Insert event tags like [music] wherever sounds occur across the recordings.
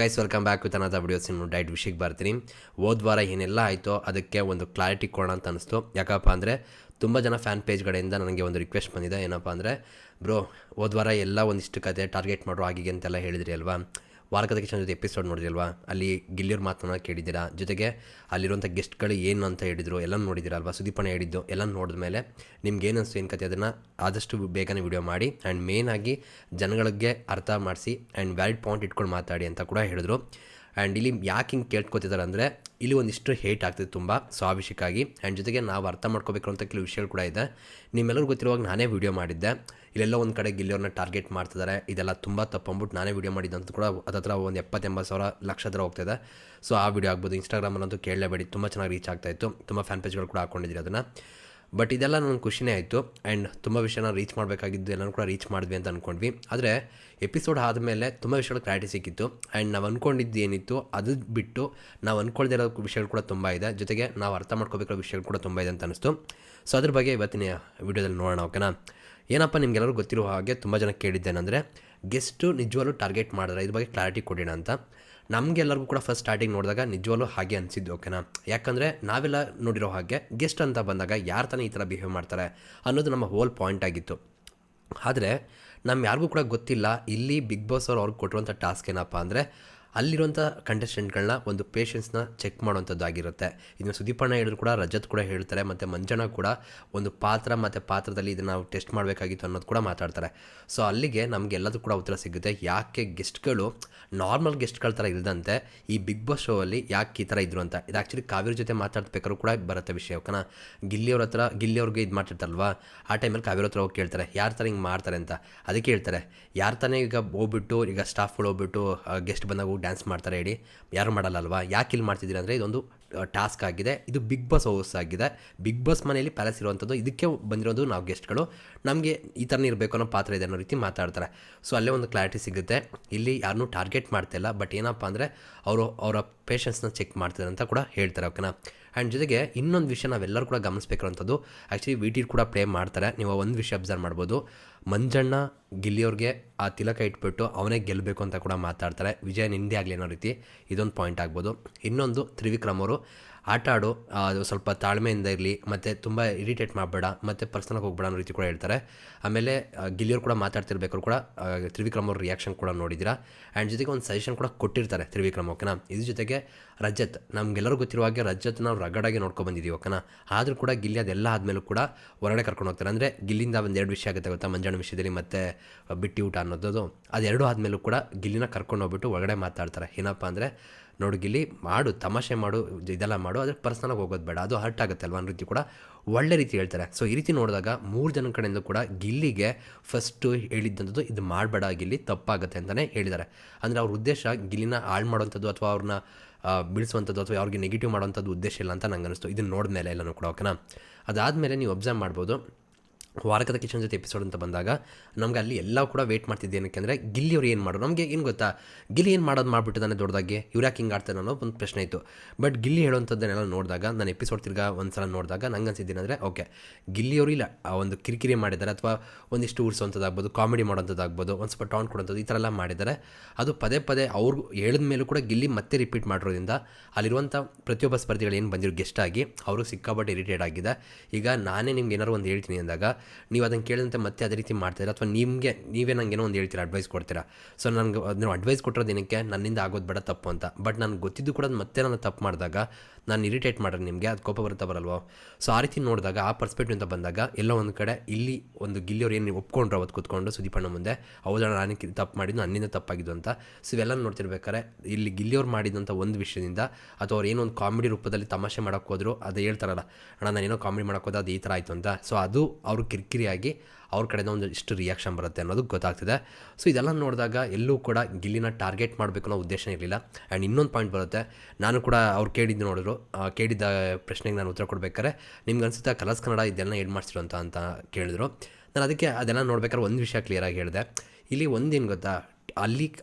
Guys welcome back with another videos ಇನ್ನು diet ವಿಷಯಕ್ಕೆ ಬರ್ತೀನಿ. ಹೋದ ವಾರ ಏನೆಲ್ಲ ಆಯಿತೋ ಅದಕ್ಕೆ ಒಂದು ಕ್ಲಾರಿಟಿ ಕೊಡೋಣ ಅಂತ ಅನಿಸ್ತು. ಯಾಕಪ್ಪ ಅಂದರೆ ತುಂಬ ಜನ ಫ್ಯಾನ್ ಪೇಜ್ಗಳಿಂದ ನನಗೆ ಒಂದು ರಿಕ್ವೆಸ್ಟ್ ಬಂದಿದೆ. ಏನಪ್ಪ ಅಂದರೆ ಬ್ರೋ ಹೋದ ವಾರ ಎಲ್ಲ ಒಂದಿಷ್ಟು ಕತೆ ಟಾರ್ಗೆಟ್ ಮಾಡೋ ಆಗಿಗೆ ಅಂತೆಲ್ಲ ಹೇಳಿದ್ರಿ ಅಲ್ವಾ? ವಾರಕದ ಕಿಚನ್ ಜೊತೆ ಎಪಿಸೋಡ್ ನೋಡಿದಿಲ್ವಾ ಅಲ್ಲಿ ಗಿಲ್ಲಿಯವ್ರ ಮಾತನ್ನ ಕೇಳಿದ್ದೀರಾ? ಜೊತೆಗೆ ಅಲ್ಲಿರುವಂಥ ಗೆಸ್ಟ್ಗಳು ಏನು ಅಂತ ಹೇಳಿದ್ರು ಎಲ್ಲ ನೋಡಿದ್ದೀರಲ್ವಾ ಸುದೀಪಣ್ಣ ಹೇಳಿದ್ದು ಎಲ್ಲ ನೋಡಿದ ಮೇಲೆ ನಿಮ್ಗೆ ಏನು ಅನಿಸ್ತು ಏನು ಕತೆ ಅದನ್ನು ಆದಷ್ಟು ಬೇಗನೆ ವಿಡಿಯೋ ಮಾಡಿ. ಆ್ಯಂಡ್ ಮೇನಾಗಿ ಜನಗಳಿಗೆ ಅರ್ಥ ಮಾಡಿಸಿ ಆ್ಯಂಡ್ ವ್ಯಾಲಿಡ್ ಪಾಯಿಂಟ್ ಇಟ್ಕೊಂಡು ಮಾತಾಡಿ ಅಂತ ಕೂಡ ಹೇಳಿದ್ರು. ಆ್ಯಂಡ್ ಇಲ್ಲಿ ಯಾಕೆ ಹಿಂಗೆ ಕೇಳ್ಕೊತಿದ್ದಾರೆ ಅಂದರೆ, ಇಲ್ಲಿ ಒಂದಿಷ್ಟು ಹೇಟ್ ಆಗ್ತಿದೆ ತುಂಬ ಸ್ವಾಭಿಷಿಕಾಗಿ. ಆ್ಯಂಡ್ ಜೊತೆಗೆ ನಾವು ಅರ್ಥ ಮಾಡ್ಕೋಬೇಕು ಅಂತ ಕೆಲವು ವಿಷಯಗಳು ಕೂಡ ಇದೆ. ನಿಮ್ಮೆಲ್ಲರೂ ಗೊತ್ತಿರುವಾಗ ನಾನೇ ವಿಡಿಯೋ ಮಾಡಿದ್ದೆ. ಇಲ್ಲೆಲ್ಲ ಒಂದು ಕಡೆ ಗಿಲ್ಲಿಯವ್ರನ್ನ ಟಾರ್ಗೆಟ್ ಮಾಡ್ತಿದ್ದಾರೆ ಇದೆಲ್ಲ ತುಂಬ ತಪ್ಪಂಬಿಟ್ಟು ನಾನೇ ವಿಡಿಯೋ ಮಾಡಿದ್ದಂತ ಕೂಡ ಹತ್ರ ಒಂದು ಎಪ್ಪತ್ತೆಂಬತ್ತು ಸಾವಿರ ಲಕ್ಷ ಹತ್ರ ಹೋಗ್ತಿದೆ. ಸೊ ಆ ವಿಡಿಯೋ ಆಗ್ಬೋದು. ಇನ್ಸ್ಟಾಗ್ರಾಮಲ್ಲಂತೂ ಕೇಳಲೇಬೇಡಿ. ತುಂಬ ಚೆನ್ನಾಗಿ ರೀಚ್ ಆಗ್ತಾಯಿತ್ತು ತುಂಬ ಫ್ಯಾನ್ ಪೇಜ್ಗಳು ಕೂಡ ಹಾಕ್ಕೊಂಡಿದ್ದೀರಿ ಅದನ್ನು. ಬಟ್ ಇದೆಲ್ಲ ನನಗೆ ಖುಷಿನೇ ಆಯಿತು. ಆ್ಯಂಡ್ ತುಂಬ ವಿಷಯನ ರೀಚ್ ಮಾಡಬೇಕಾಗಿದ್ದು ಎಲ್ಲನೂ ಕೂಡ ರೀಚ್ ಮಾಡಿದ್ವಿ ಅಂತ ಅಂದ್ಕೊಂಡ್ವಿ ಆದರೆ ಎಪಿಸೋಡ್ ಆದಮೇಲೆ ತುಂಬ ವಿಷಯಗಳು ಕ್ಲಾರಿಟಿ ಸಿಕ್ಕಿತ್ತು. ಆ್ಯಂಡ್ ನಾವು ಅಂದ್ಕೊಂಡಿದ್ದು ಏನಿತ್ತು, ಅದು ಬಿಟ್ಟು ನಾವು ಅಂದ್ಕೊಳ್ದಿರೋ ವಿಷಯಗಳು ಕೂಡ ತುಂಬ ಇದೆ. ಜೊತೆಗೆ ನಾವು ಅರ್ಥ ಮಾಡ್ಕೋಬೇಕಾದ ವಿಷಯಗಳು ಕೂಡ ತುಂಬ ಇದೆ ಅಂತ ಅನಿಸ್ತು. ಸೊ ಅದ್ರ ಬಗ್ಗೆ ಇವತ್ತಿನ ವಿಡಿಯೋದಲ್ಲಿ ನೋಡೋಣ ಓಕೆನಾ ಏನಪ್ಪ ನಿಮ್ಗೆಲ್ಲರೂ ಗೊತ್ತಿರೋ ಹಾಗೆ ತುಂಬ ಜನ ಕೇಳಿದ್ದೇನೆಂದರೆ ಗೆಸ್ಟು ನಿಜವಾಗ್ಲೂ ಟಾರ್ಗೆಟ್ ಮಾಡಿದ್ರೆ. ಇದ್ರ ಬಗ್ಗೆ ಕ್ಲಾರಿಟಿ ಕೊಡೋಣ ಅಂತ. ನಮಗೆಲ್ಲರಿಗೂ ಕೂಡ ಫಸ್ಟ್ ಸ್ಟಾರ್ಟಿಂಗ್ ನೋಡಿದಾಗ ನಿಜವಾಗ್ಲೂ ಹಾಗೆ ಅನಿಸಿದ್ದು ಓಕೆನಾ ಯಾಕಂದರೆ ನಾವೆಲ್ಲ ನೋಡಿರೋ ಹಾಗೆ ಗೆಸ್ಟ್ ಅಂತ ಬಂದಾಗ ಯಾರು ತಾನೇ ಈ ಥರ ಬಿಹೇವ್ ಮಾಡ್ತಾರೆ ಅನ್ನೋದು ನಮ್ಮ ಹೋಲ್ ಪಾಯಿಂಟ್ ಆಗಿತ್ತು. ಆದರೆ ನಮ್ಮ ಯಾರಿಗೂ ಕೂಡ ಗೊತ್ತಿಲ್ಲ, ಇಲ್ಲಿ ಬಿಗ್ ಬಾಸ್ ಅವ್ರು ಅವ್ರಿಗೆ ಕೊಟ್ಟಿರುವಂಥ ಟಾಸ್ಕ್ ಏನಪ್ಪ ಅಂದರೆ ಅಲ್ಲಿರುವಂಥ ಕಂಟೆಸ್ಟೆಂಟ್ಗಳನ್ನ ಒಂದು ಪೇಷನ್ಸ್ನ ಚೆಕ್ ಮಾಡುವಂಥದ್ದಾಗಿರುತ್ತೆ. ಇದನ್ನು ಸುದೀಪಣ್ಣ ಹೇಳಿದ್ರು ಕೂಡ, ರಜತ್ ಕೂಡ ಹೇಳ್ತಾರೆ, ಮತ್ತು ಮಂಜಣ್ಣ ಕೂಡ ಒಂದು ಪಾತ್ರ ಮತ್ತು ಪಾತ್ರದಲ್ಲಿ ಇದನ್ನು ನಾವು ಟೆಸ್ಟ್ ಮಾಡಬೇಕಾಗಿತ್ತು ಅನ್ನೋದು ಕೂಡ ಮಾತಾಡ್ತಾರೆ. ಸೊ ಅಲ್ಲಿಗೆ ನಮಗೆ ಎಲ್ಲದೂ ಕೂಡ ಉತ್ತರ ಸಿಗುತ್ತೆ. ಯಾಕೆ ಗೆಸ್ಟ್ಗಳು ನಾರ್ಮಲ್ ಗೆಸ್ಟ್ಗಳ ಥರ ಇಲ್ಲದಂತೆ ಈ ಬಿಗ್ ಬಾಸ್ ಶೋ ಅಲ್ಲಿ ಯಾಕೆ ಈ ಥರ ಇದ್ರು ಅಂತ. ಇದು ಆ್ಯಕ್ಚುಲಿ ಕಾವೇರಿ ಜೊತೆ ಮಾತಾಡ್ಬೇಕಾದ್ರೂ ಕೂಡ ಬರುತ್ತೆ ವಿಷಯ, ಓಕೆನಾ? ಗಿಲ್ಲಿಯವ್ರ ಹತ್ರ ಗಿಲ್ಲಿಯವ್ರಿಗೆ ಇದು ಮಾಡ್ತಿರ್ತಲ್ವಾ ಆ ಟೈಮಲ್ಲಿ ಕಾವೇರಿ ಹತ್ರ ಹೋಗಿ ಕೇಳ್ತಾರೆ, ಯಾರು ಥರ ಹಿಂಗೆ ಮಾಡ್ತಾರೆ? ಅಂತ. ಅದಕ್ಕೆ ಹೇಳ್ತಾರೆ, ಯಾರು ತಾನೇ ಈಗ ಹೋಗ್ಬಿಟ್ಟು, ಈಗ ಸ್ಟಾಫ್ಗಳು ಹೋಗ್ಬಿಟ್ಟು ಗೆಸ್ಟ್ ಬಂದಾಗ ಡ್ಯಾನ್ಸ್ ಮಾಡ್ತಾರೆ ಹೇಳಿ. ಯಾರು ಮಾಡಲ್ಲ ಅಲ್ವಾ ಯಾಕೆ ಇಲ್ಲಿ ಮಾಡ್ತಿದ್ದೀರಿ ಅಂದರೆ ಇದೊಂದು ಟಾಸ್ಕ್ ಆಗಿದೆ. ಇದು ಬಿಗ್ ಬಾಸ್ ಹೌಸ್ ಆಗಿದೆ. ಬಿಗ್ ಬಾಸ್ ಮನೆಯಲ್ಲಿ ಪ್ಯಾಲೇಸ್ ಇರುವಂಥದ್ದು ಇದಕ್ಕೆ ಬಂದಿರೋದು ನಾವು ಗೆಸ್ಟ್ಗಳು ನಮಗೆ ಈ ಥರನೇ ಇರಬೇಕು ಅನ್ನೋ ಪಾತ್ರ ಇದೆ ಅನ್ನೋ ರೀತಿ ಮಾತಾಡ್ತಾರೆ. ಸೊ ಅಲ್ಲೇ ಒಂದು ಕ್ಲಾರಿಟಿ ಸಿಗುತ್ತೆ. ಇಲ್ಲಿ ಯಾರನ್ನೂ ಟಾರ್ಗೆಟ್ ಮಾಡ್ತಿಲ್ಲ ಬಟ್ ಏನಪ್ಪ ಅಂದರೆ, ಅವರು, ಅವರ ಪೇಷನ್ಸ್ನ ಚೆಕ್ ಮಾಡ್ತಾರೆ ಅಂತ ಕೂಡ ಹೇಳ್ತಾರೆ ಓಕೆನಾ ಆ್ಯಂಡ್ ಜೊತೆಗೆ ಇನ್ನೊಂದು ವಿಷಯ ನಾವೆಲ್ಲರೂ ಕೂಡ ಗಮನಿಸಬೇಕಿರೋಂಥದ್ದು ಆ್ಯಕ್ಚುಲಿ ವಿ ಟಿ ಕೂಡ ಪ್ಲೇ ಮಾಡ್ತಾರೆ. ನೀವು ಒಂದು ವಿಷಯ ಅಬ್ಸರ್ವ್ ಮಾಡ್ಬೋದು. ಮಂಜಣ್ಣ ಗಿಲ್ಲಿಯವ್ರಿಗೆ ಆ ತಿಲಕ ಇಟ್ಬಿಟ್ಟು ಅವನೇ ಗೆಲ್ಲಬೇಕು ಅಂತ ಕೂಡ ಮಾತಾಡ್ತಾರೆ. ವಿಜಯ ನಿಂದೆ ಆಗಲಿ ಅನ್ನೋ ರೀತಿ ಇದೊಂದು ಪಾಯಿಂಟ್ ಆಗ್ಬೋದು. ಇನ್ನೊಂದು ತ್ರಿವಿಕ್ರಮ್ ಅವರು ಆಟ ಆಡು ಅದು ಸ್ವಲ್ಪ ತಾಳ್ಮೆಯಿಂದ ಇರಲಿ, ಮತ್ತು ತುಂಬ ಇರಿಟೇಟ್ ಮಾಡಬೇಡ, ಮತ್ತು ಪರ್ಸನಲ್ಗೆ ಹೋಗ್ಬೇಡ ಅನ್ನೋ ರೀತಿ ಕೂಡ ಹೇಳ್ತಾರೆ. ಆಮೇಲೆ ಗಿಲಿಯವ್ರು ಕೂಡ ಮಾತಾಡ್ತಿರ್ಬೇಕಾದ್ರು ಕೂಡ ತ್ರಿವಿಕ್ರಮ ಅವ್ರ ರಿಯಾಕ್ಷನ್ ಕೂಡ ನೋಡಿದ್ದೀರಾ? ಆ್ಯಂಡ್ ಜೊತೆಗೆ ಒಂದು ಸಜೆಷನ್ ಕೂಡ ಕೊಟ್ಟಿರ್ತಾರೆ ತ್ರಿವಿಕ್ರಮ್ ಓಕೆನಾ ಇದ್ರ ಜೊತೆಗೆ ರಜತ್, ನಮಗೆಲ್ಲರೂ ಗೊತ್ತಿರುವ ಹಾಗೆ ರಜತ್ ನಾವು ರಗಡಾಗಿ ನೋಡ್ಕೊಂಡು ಬಂದಿದ್ದೀವಿ ಓಕೆನಾ ಆದರೂ ಕೂಡ ಗಿಲ್ಲಿ ಅದೆಲ್ಲ ಆದಮೇಲೂ ಕೂಡ ಹೊರಗಡೆ ಕರ್ಕೊಂಡು ಹೋಗ್ತಾರೆ. ಅಂದರೆ ಗಿಲ್ಲಿಂದ ಒಂದು ಎರಡು ವಿಷಯ ಆಗುತ್ತೆ ಗೊತ್ತಾ? ಮಂಜಾಣ ವಿಷಯದಲ್ಲಿ ಮತ್ತು ಬಿಟ್ಟಿ ಊಟ ಅನ್ನೋದು ಅದೆರಡು ಆದಮೇಲೂ ಕೂಡ ಗಿಲ್ಲಿನ ಕರ್ಕೊಂಡು ಹೋಗ್ಬಿಟ್ಟು ಒಳಗಡೆ ಮಾತಾಡ್ತಾರೆ. ಏನಪ್ಪ ಅಂದರೆ ನೋಡು ಗಿಲ್ಲಿ ಮಾಡು, ತಮಾಷೆ ಮಾಡು, ಇದೆಲ್ಲ ಮಾಡು, ಆದರೆ ಪರ್ಸ್ನಲಾಗಿ ಹೋಗೋದು ಬೇಡ, ಅದು ಹರ್ಟ್ ಆಗುತ್ತೆ ಅಲ್ವಾ ರೀತಿ ಕೂಡ ಒಳ್ಳೆ ರೀತಿ ಹೇಳ್ತಾರೆ. ಸೊ ಈ ರೀತಿ ನೋಡಿದಾಗ ಮೂರು ಜನ ಕಡೆಯಿಂದ ಕೂಡ ಗಿಲ್ಲಿಗೆ ಫಸ್ಟು ಹೇಳಿದ್ದಂಥದ್ದು ಇದು ಮಾಡಬೇಡ, ಗಿಲ್ಲಿ ತಪ್ಪಾಗುತ್ತೆ ಅಂತಲೇ ಹೇಳಿದ್ದಾರೆ. ಅಂದರೆ ಅವ್ರ ಉದ್ದೇಶ ಗಿಲ್ಲಿನ ಹಾಳು ಮಾಡೋವಂಥದ್ದು ಅಥವಾ ಅವ್ರನ್ನ ಬಿಡಿಸುವಂಥದ್ದು ಅಥವಾ ಅವ್ರಿಗೆ ನೆಗೆಟಿವ್ ಮಾಡುವಂಥದ್ದು ಉದ್ದೇಶ ಇಲ್ಲ ಅಂತ ನಂಗೆ ಅನಿಸ್ತು ಇದನ್ನು ನೋಡಿದ್ಮೇಲೆ ಎಲ್ಲನೂ ಕೂಡ ಓಕೆನಾ ಅದಾದಮೇಲೆ ನೀವು ಅಬ್ಸರ್ವ್ ಮಾಡ್ಬೋದು ವಾರಕದ ಕಿಚನ್ ಜೊತೆ ಎಪಿಸೋಡ್ ಅಂತ ಬಂದಾಗ ನಮ್ಗೆ ಅಲ್ಲಿ ಎಲ್ಲ ಕೂಡ ವೇಟ್ ಮಾಡ್ತಿದ್ದೆ ಏನಕ್ಕೆ ಅಂದರೆ ಗಿಲ್ಲಿ ಅವ್ರು ಏನು ಮಾಡೋರು? ನಮಗೆ ಏನು ಗೊತ್ತಾ? ಗಿಲ್ಲಿ ಏನು ಮಾಡೋದು ಮಾಡಿಬಿಟ್ಟಿದ್ದಾನೆ ದೊಡ್ಡದಾಗಿ ಇವ್ರು ಯಾಕೆ ಹಿಂಗೆ ಆಡ್ತಾನೆ ಅನ್ನೋ ಒಂದು ಪ್ರಶ್ನೆ ಇತ್ತು. ಬಟ್ ಗಿಲ್ಲಿ ಹೇಳುವಂಥದ್ದನ್ನೆಲ್ಲ ನೋಡಿದಾಗ, ನಾನು ಎಪಿಸೋಡ್ ತಿರ್ಗಾ ಒಂದು ಸಲ ನೋಡಿದಾಗ ನಂಗೆ ಅನ್ಸಿದ್ದೇನೆಂದರೆ ಓಕೆ ಗಿಲ್ಲಿಯವರು ಇಲ್ಲ. ಆ ಒಂದು ಕಿರಿಕಿರಿ ಮಾಡಿದ್ದಾರೆ ಅಥವಾ ಒಂದಿಷ್ಟು ಉರ್ಸೋವಂಥದ್ದಾಗ್ಬೋದು ಕಾಮಿಡಿ ಮಾಡೋಂಥದ್ದಾಗ್ಬೋದು, ಒಂದು ಸ್ವಲ್ಪ ಟಾನ್ ಕೊಡೋಂಥದ್ದು ಈ ಥರ ಎಲ್ಲ ಮಾಡಿದ್ದಾರೆ. ಅದು ಪದೇ ಪದೇ ಅವ್ರು ಹೇಳಿದ ಮೇಲೂ ಕೂಡ ಗಿಲ್ಲಿ ಮತ್ತೆ ರಿಪೀಟ್ ಮಾಡಿರೋದ್ರಿಂದ ಅಲ್ಲಿರುವಂಥ ಪ್ರತಿಯೊಬ್ಬ ಸ್ಪರ್ಧಿಗಳು ಏನು ಬಂದಿರೋ ಗೆಸ್ಟ್ ಆಗಿ ಅವರು ಸಿಕ್ಕಾಪಟ್ಟೆ ಇರಿಟೇಟ್ ಆಗಿದೆ. ಈಗ ನಾನೇ ನಿಮ್ಗೆ ಏನಾರು ಒಂದು ಹೇಳ್ತೀನಿ ಅಂದಾಗ ನೀವು ಅದನ್ನು ಕೇಳಿದಂತೆ ಮತ್ತೆ ಅದೇ ರೀತಿ ಮಾಡ್ತೀರಾ ಅಥವಾ ನಿಮಗೆ, ನೀವೇ ನನಗೇನೋ ಒಂದು ಹೇಳ್ತೀರಾ ಅಡ್ವೈಸ್ ಕೊಡ್ತೀರಾ? ಸೊ ನನಗೆ, ನೀವು ಅಡ್ವೈಸ್ ಕೊಟ್ಟಿರೋದು ಏನಕ್ಕೆ? ನನ್ನಿಂದ ಆಗೋದು ಬೇಡ, ತಪ್ಪು ಅಂತ. ಬಟ್ ನನಗೆ ಗೊತ್ತಿದ್ದು ಕೂಡ ಮತ್ತೆ ನಾನು ತಪ್ಪು ಮಾಡಿದಾಗ ನಾನು ಇರಿಟೇಟ್ ಮಾಡ್ರೆ ನಿಮಗೆ, ಅದು ಕೋಪ ಬರುತ್ತಾ ಬರಲ್ವೋ? ಸೊ ಆ ರೀತಿ ನೋಡಿದಾಗ, ಆ ಪರ್ಸ್ಪೆಕ್ಟಿವ್ ಅಂತ ಬಂದಾಗ, ಎಲ್ಲ ಒಂದು ಕಡೆ ಇಲ್ಲಿ ಒಂದು ಗಿಲ್ಲಿಯವ್ರು ಏನು ಒಪ್ಕೊಂಡ್ರು ಅವತ್ತು ಕೂತ್ಕೊಂಡು ಸುದೀಪಣ್ಣ ಮುಂದೆ ಹೌದಾ ನಾನು ತಪ್ಪು ಮಾಡಿದ್ದು, ನನ್ನಿಂದ ತಪ್ಪಾಗಿದ್ದು ಅಂತ. ಸೊ ಇವೆಲ್ಲ ನೋಡ್ತಿರ್ಬೇಕಾರೆ ಇಲ್ಲಿ ಗಿಲ್ಲಿಯವ್ರು ಮಾಡಿದಂಥ ಒಂದು ವಿಷಯದಿಂದ ಅಥವಾ ಅವ್ರು ಏನೋ ಒಂದು ಕಾಮಿಡಿ ರೂಪದಲ್ಲಿ ತಮಾಷೆ ಮಾಡೋಕ್ಕೋದ್ರು ಅದು ಹೇಳ್ತಾರಲ್ಲ, ಅಣ್ಣ ನಾನೇನೋ ಕಾಮಿಡಿ ಮಾಡೋಕ್ಕೋದ ಅದು ಈ ಥರ ಆಯಿತು ಅಂತ. ಸೊ ಅದು ಅವರು ಕಿರಿಕಿರಿಯಾಗಿ ಅವ್ರ ಕಡೆಯಿಂದ ಒಂದು ಇಷ್ಟು ರಿಯಾಕ್ಷನ್ ಬರುತ್ತೆ ಅನ್ನೋದು ಗೊತ್ತಾಗ್ತಿದೆ. ಸೊ ಇದೆಲ್ಲ ನೋಡಿದಾಗ ಎಲ್ಲೂ ಕೂಡ ಗಿಲ್ಲಿನ ಟಾರ್ಗೆಟ್ ಮಾಡಬೇಕು ಅನ್ನೋ ಉದ್ದೇಶ ಇರಲಿಲ್ಲ. ಆ್ಯಂಡ್ ಇನ್ನೊಂದು ಪಾಯಿಂಟ್ ಬರುತ್ತೆ, ನಾನು ಕೂಡ ಅವ್ರು ಕೇಳಿದ್ದು ನೋಡಿದ್ರು ಕೇಳಿದ್ದ ಪ್ರಶ್ನೆಗೆ ನಾನು ಉತ್ತರ ಕೊಡ್ಬೇಕಾದ್ರೆ, ನಿಮ್ಗೆ ಅನಿಸುತ್ತೆ ಕಲರ್ಸ್ ಕನ್ನಡ ಇದೆಲ್ಲ ಏನು ಮಾಡ್ತಿರೋ ಅಂತ ಅಂತ ಕೇಳಿದ್ರು. ನಾನು ಅದಕ್ಕೆ ಅದೆಲ್ಲ ನೋಡ್ಬೇಕಾದ್ರೆ ಒಂದು ವಿಷಯ ಕ್ಲಿಯರಾಗಿ ಹೇಳಿದೆ. ಇಲ್ಲಿ ಒಂದೇನು ಗೊತ್ತಾ? ಅಲ್ಲಿ